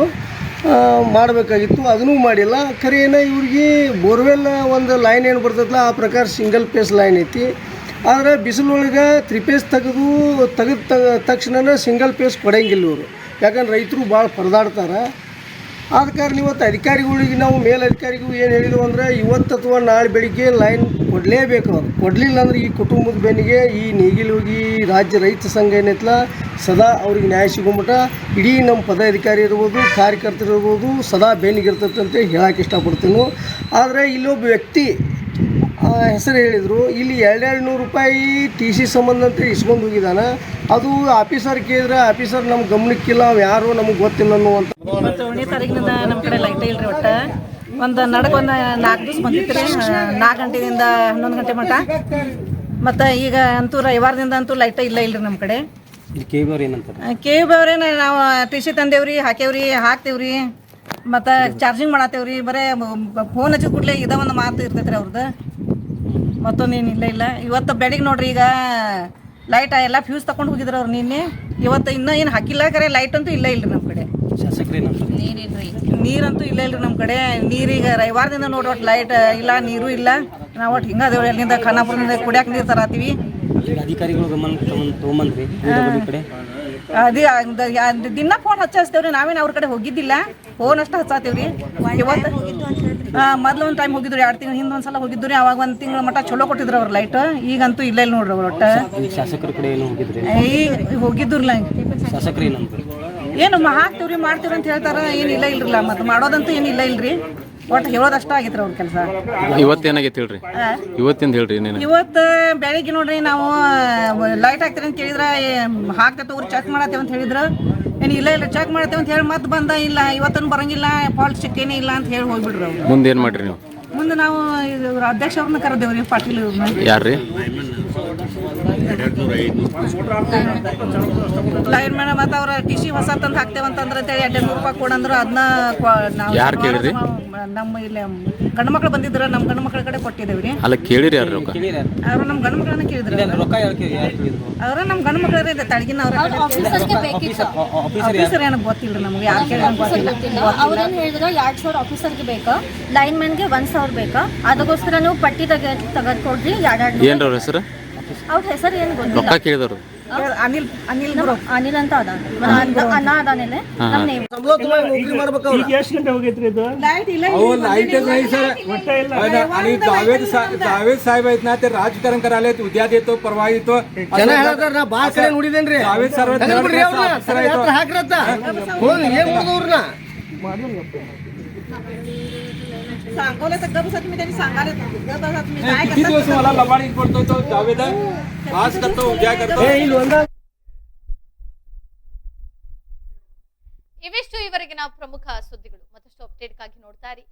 ಮಾಡಬೇಕಾಗಿತ್ತು, ಅದನ್ನೂ ಮಾಡಿಲ್ಲ. ಖರೆ ಏನೋ, ಇವ್ರಿಗೆ ಬೋರ್ವೆಲ್ ಒಂದು ಲೈನ್ ಏನು ಬರ್ತೈತಲ್ಲ ಆ ಪ್ರಕಾರ ಸಿಂಗಲ್ ಪೇಸ್ ಲೈನ್ ಐತಿ. ಆದರೆ ಬಿಸಿಲೊಳಗೆ ತ್ರಿಪೇಸ್ ತೆಗೆದು, ತೆಗೆದ ತಕ್ಷಣನೇ ಸಿಂಗಲ್ ಪೇಸ್ ಕೊಡಂಗಿಲ್ಲ ಇವರು. ಯಾಕಂದ್ರೆ ರೈತರು ಭಾಳ ಪರದಾಡ್ತಾರೆ. ಆದ ಕಾರಣ ಇವತ್ತು ಅಧಿಕಾರಿಗಳಿಗೆ ನಾವು ಮೇಲಧಿಕಾರಿಗೂ ಏನು ಹೇಳಿದ್ವು ಅಂದರೆ, ಇವತ್ತು ಅಥವಾ ನಾಳೆ ಬೆಳಿಗ್ಗೆ ಲೈನ್ ಕೊಡಲೇಬೇಕು ಅವ್ರು ಕೊಡಲಿಲ್ಲ ಅಂದ್ರೆ ಈ ಕುಟುಂಬದ ಬೆನ್ನಿಗೆ ಈ ನೇಗಿಲುಗಿ ರಾಜ್ಯ ರೈತ ಸಂಘ ಏನೈತಲ್ಲ, ಸದಾ ಅವ್ರಿಗೆ ನ್ಯಾಯ ಸಿಗೋಮಟ ಇಡೀ ನಮ್ಮ ಪದಾಧಿಕಾರಿ ಇರ್ಬೋದು, ಕಾರ್ಯಕರ್ತರು ಇರ್ಬೋದು, ಸದಾ ಬೆನ್ನಿಗೆ ಇರ್ತದಂತೆ ಹೇಳಕ್ಕೆ ಇಷ್ಟಪಡ್ತೀನಿ. ಆದರೆ ಇಲ್ಲೊಬ್ಬ ವ್ಯಕ್ತಿ ಹೆಸರು ಹೇಳಿದರು. ಇಲ್ಲಿ ಎರಡೆರಡು ನೂರು ರೂಪಾಯಿ ಟಿ ಸಿ ಸಂಬಂಧ ಅಂತ ಇಸ್ಕೊಂಡು ಹೋಗಿದ್ದಾನೆ. ಅದು ಆಫೀಸರ್ ಕೇಳಿದ್ರೆ ಆಫೀಸರ್ ನಮ್ಮ ಗಮನಕ್ಕಿಲ್ಲ ಅವ್ ಯಾರು ನಮಗೆ ಗೊತ್ತಿಲ್ಲ ಅನ್ನುವಂಥ ಇವತ್ತು ಏಳನೇ ತಾರೀಕಿನಿಂದ ನಮ್ಮ ಕಡೆ ಲೈಟ್ ಇಲ್ರಿ ಒಟ್ಟು. ಒಂದು ನಡಕ್ ಒಂದು ನಾಲ್ಕು ದಿವಸ ಬಂದಿತ್ತು ರೀ ನಾಲ್ಕು ಗಂಟೆಯಿಂದ ಹನ್ನೊಂದು ಗಂಟೆ ಮಟ್ಟ. ಮತ್ತು ಈಗ ಅಂತೂ ರವಿವಾರದಿಂದ ಅಂತೂ ಲೈಟ ಇಲ್ಲ ಇಲ್ರಿ ನಮ್ಮ ಕಡೆ. ಇಲ್ಲಿ ಕೆ ಬಿ ಏನಂತಾರೆ? ಕೆ ಬವ್ರೇನ ನಾವು ಟಿ ಸಿ ತಂದೇವ್ರಿ ಹಾಕೇವ್ರಿ ಹಾಕ್ತೇವ್ರಿ. ಮತ್ತು ಚಾರ್ಜಿಂಗ್ ಮಾಡತ್ತೇವ್ರಿ. ಬರೇ ಫೋನ್ ಹಚ್ಚಿದ ಕೂಡಲೇ ಇದ ಒಂದು ಮಾತು ಇರ್ತೈತೆ ರೀ ಅವ್ರದ್ದು ಮತ್ತೊಂದೇನು ಇಲ್ಲ ಇಲ್ಲ. ಇವತ್ತು ಬೆಳಿಗ್ಗೆ ನೋಡ್ರಿ ಈಗ ಲೈಟ್ ಎಲ್ಲ ಫ್ಯೂಸ್ ತಗೊಂಡು ಹೋಗಿದ್ರು ಅವ್ರು ನಿನ್ನೆ. ಇವತ್ತು ಇನ್ನೂ ಏನು ಹಾಕಿಲ್ಲ ಕರೆ ಲೈಟ್ ಅಂತೂ ಇಲ್ಲ ಇಲ್ರಿ ನಮ್ಮ ಕಡೆ. ನೀರಂತೂ ಇಲ್ಲ ಇಲ್ರಿ ನಮ್ಮ ಕಡೆ. ನೀರೀಗ ರವಿವಾರದಿಂದ ನೋಡಿ ಒಟ್ಟು ಲೈಟ್ ಇಲ್ಲ ನೀರು ಇಲ್ಲ. ನಾವು ಒಟ್ಟು ಹಿಂಗೆ ಅದೇವ್ರಿ ಅಲ್ಲಿಂದ ಖಾನಾಪುರದಿಂದ ಕುಡಿಯಾಕ ನೀರು ತರಾತೀವಿ. ಅಧಿಕಾರಿಗಳು ಗಮನ ತೊಗೊಂಬಂದ್ರಿ ಕಡೆ. ಅದೇ ದಿನ ಫೋನ್ ಹಚ್ಚಿಸ್ತೇವ್ರಿ ನಾವೇನು ಅವ್ರ ಕಡೆ ಹೋಗಿದ್ದಿಲ್ಲ. ಫೋನ್ ಅಷ್ಟು ಹಚ್ಚಾತೀವ್ರಿ ಇವತ್ತು ಮೊದ್ಲು ಒಂದು ಟೈಮ್ ಹೋಗಿದ್ರು ಎರಡು ತಿಂಗಳು ಹಿಂದೆ ಒಂದ್ಸಲ ಹೋಗಿದ್ರು ರೀ ಅವಾಗ ಒಂದು ತಿಂಗಳ ಮಟ್ಟ ಚಲೋ ಕೊಟ್ಟಿದ್ರು ಅವ್ರ ಲೈಟ್ ಈಗಂತೂ ಇಲ್ಲ ಇಲ್ಲ ನೋಡ್ರಿ ಅವ್ರ ಒಟ್ಟು. ಈಗ ಶಾಸಕರ ಕಡೆ ಏನು ಹೋಗಿದ್ರಿ? ಈಗ ಹೋಗಿದ್ರಲ್ಲ ಶಾಸಕರು ಏನು ಮಾ ಹಾಕ್ತಿವ್ರಿ ಮಾಡ್ತೀವ್ರಿ ಅಂತ ಹೇಳ್ತಾರ ಏನು ಇಲ್ಲ ಇಲ್ರಲ್ಲ ಮತ್ತೆ ಮಾಡೋದಂತೂ ಏನು ಇಲ್ಲ ಇಲ್ರಿ. ಒಟ್ಟು ಹೇಳೋದಷ್ಟ ಆಗಿತ್ರಿ ಅವ್ರ ಕೆಲಸ. ಇವತ್ತು ಇವತ್ತೇನಾಗೈತೆ ಹೇಳ್ರಿ ಇವತ್ತಿಂದ ಹೇಳ್ರಿ ಏನೇನು? ಇವತ್ತು ಬೆಳಿಗ್ಗೆ ನೋಡ್ರಿ ನಾವು ಲೈಟ್ ಹಾಕ್ತೀರಿ ಅಂತ ಕೇಳಿದ್ರೆ ಹಾಕ್ತೈತೆ ತಗೋರಿ ಚೆಕ್ ಮಾಡತ್ತೇವೆ ಅಂತ ಹೇಳಿದ್ರು. ಏನು ಇಲ್ಲ ಇಲ್ಲ ಚೆಕ್ ಮಾಡ್ತೇವೆ ಅಂತ ಹೇಳಿ ಮತ್ತೆ ಬಂದ ಇಲ್ಲ ಇವತ್ತನ್ನು ಬರಂಗಿಲ್ಲ ಫಾಲ್ಟ್ ಸಿಕ್ಕೇನೇ ಇಲ್ಲ ಅಂತ ಹೇಳಿ ಹೋಗ್ಬಿಡ್ರಿ ಅವ್ರು. ಮುಂದೆ ಏನು ಮಾಡ್ರಿ ನೀವು? ಮುಂದೆ ನಾವು ಅಧ್ಯಕ್ಷ ಅವ್ರನ್ನ ಕರೆದೇವ್ರಿ ಪಾಟೀಲ್ ಯಾರ್ರಿ? ಲೈನ್ ಮೇಡಮ್ ಮತ್ತೆ ಅವ್ರ ಟಿ ಸಿ ಹೊಸ ತಂದು ಹಾಕ್ತೇವೆ ಅಂತಂದ್ರೆ ಅಂತೇಳಿ ಎರಡು ನೂರು ರೂಪಾಯಿ ಕೊಡಂದ್ರೆ ಅದನ್ನ ನಾವು ಯಾರ್ ಕೇಳಿರಿ? ನಮ್ಮ ಇಲ್ಲಿ ಗಂಡು ಮಕ್ಳು ಬಂದಿದ್ರ ನಮ್ಮ ಗಂಡು ಮಕ್ಳ ಕಡೆ ಕೊಟ್ಟಿದ್ದೇವ್ರಿ. ಅಲ್ಲ ಕೇಳಿರಿ ಯಾರು ರೊಕ್ಕ? ಅವ್ರು ನಮ್ಮ ಗಂಡು ಮಕ್ಕಳನ್ನ ಕೇಳಿದ್ರು ಅವ್ರ. ನಮ್ಮ ಗಂಡು ಮಕ್ಳರೇ ಇದೆ ತಳಗಿನ ಅವ್ರ ಆಫೀಸರ್ ಏನಕ್ಕೆ ಗೊತ್ತಿಲ್ಲ ನಮ್ಗೆ ಯಾರು ಕೇಳಿ ಗೊತ್ತಿಲ್ಲ. ಅವ್ರೇನ್ ಹೇಳಿದ್ರು ಎರಡು ಸಾವಿರ ಆಫೀಸರ್ಗೆ ಬೇಕು ಲೈನ್ ಮ್ಯಾನ್ಗೆ ಒಂದು ಸಾವಿರ ಬೇಕು ಅದಕ್ಕೋಸ್ಕರ ನೀವು ಪಟ್ಟಿ ತೆಗೆ ತೆಗೆದುಕೊಡ್ರಿ ಕೊಡ್ರಿ ಏನು ಹೆಸರು? ಅವ್ರ ಹೆಸರು ಏನು ಗೊತ್ತಿಲ್ಲ ರೊಕ್ಕ ಕೇಳಿದವ್ರು ಅನಿಲ್ ಅನಿಲ್ ನಮ್ಮ ಅನಿಲ್ ಅಂತ ಅದ ಅಣ್ಣ ಅದಾನೇನೆ ನಮ್ಮ ನೇಮ್ ನೌಕರಿ ಮಾಡ್ಬೇಕು ಅವ್ರು ಎಷ್ಟು ಗಂಟೆ ಹೋಗೈತ್ರಿ ಇದು ಲೈಟ್ ಇಲ್ಲ अहो लाईटच नाही सर आणि आणि जावेद सा- जावेद साहेब आहेत ना ते राजकारण करायला आहेत. उद्या देतो परवा येतो ಜನ ಹೇಳ್ತಾರ ನಾ ಭಾಳ ಕಡೆ ನೋಡಿದೇನ್ರಿ जावेद सर्व ತೆಗೆದ್ಬಿಡ್ರಿ ಅವ್ರನ್ನ अफसर आहेत. ಹತ್ರ ಹಾಕ್ರತ್ತ ಫೋನ್ ಏನ್ ಮಾಡೋದವ್ರನ್ನ सांगवलं तर गप तुम्ही त्यांनी सांगायला गप बसा तुम्ही काय किती दिवस मला लबाडीत पडतो तो जावेद आज करतो उद्या करतो ಇಲ್ಲಿ ಒಂದ ಇವಿಷ್ಟು ಇವರೆಗಿನ ಪ್ರಮುಖ ಸುದ್ದಿಗಳು ಮತ್ತಷ್ಟು ಅಪ್ಡೇಟ್ಗಾಗಿ ನೋಡ್ತಾ ಇರಿ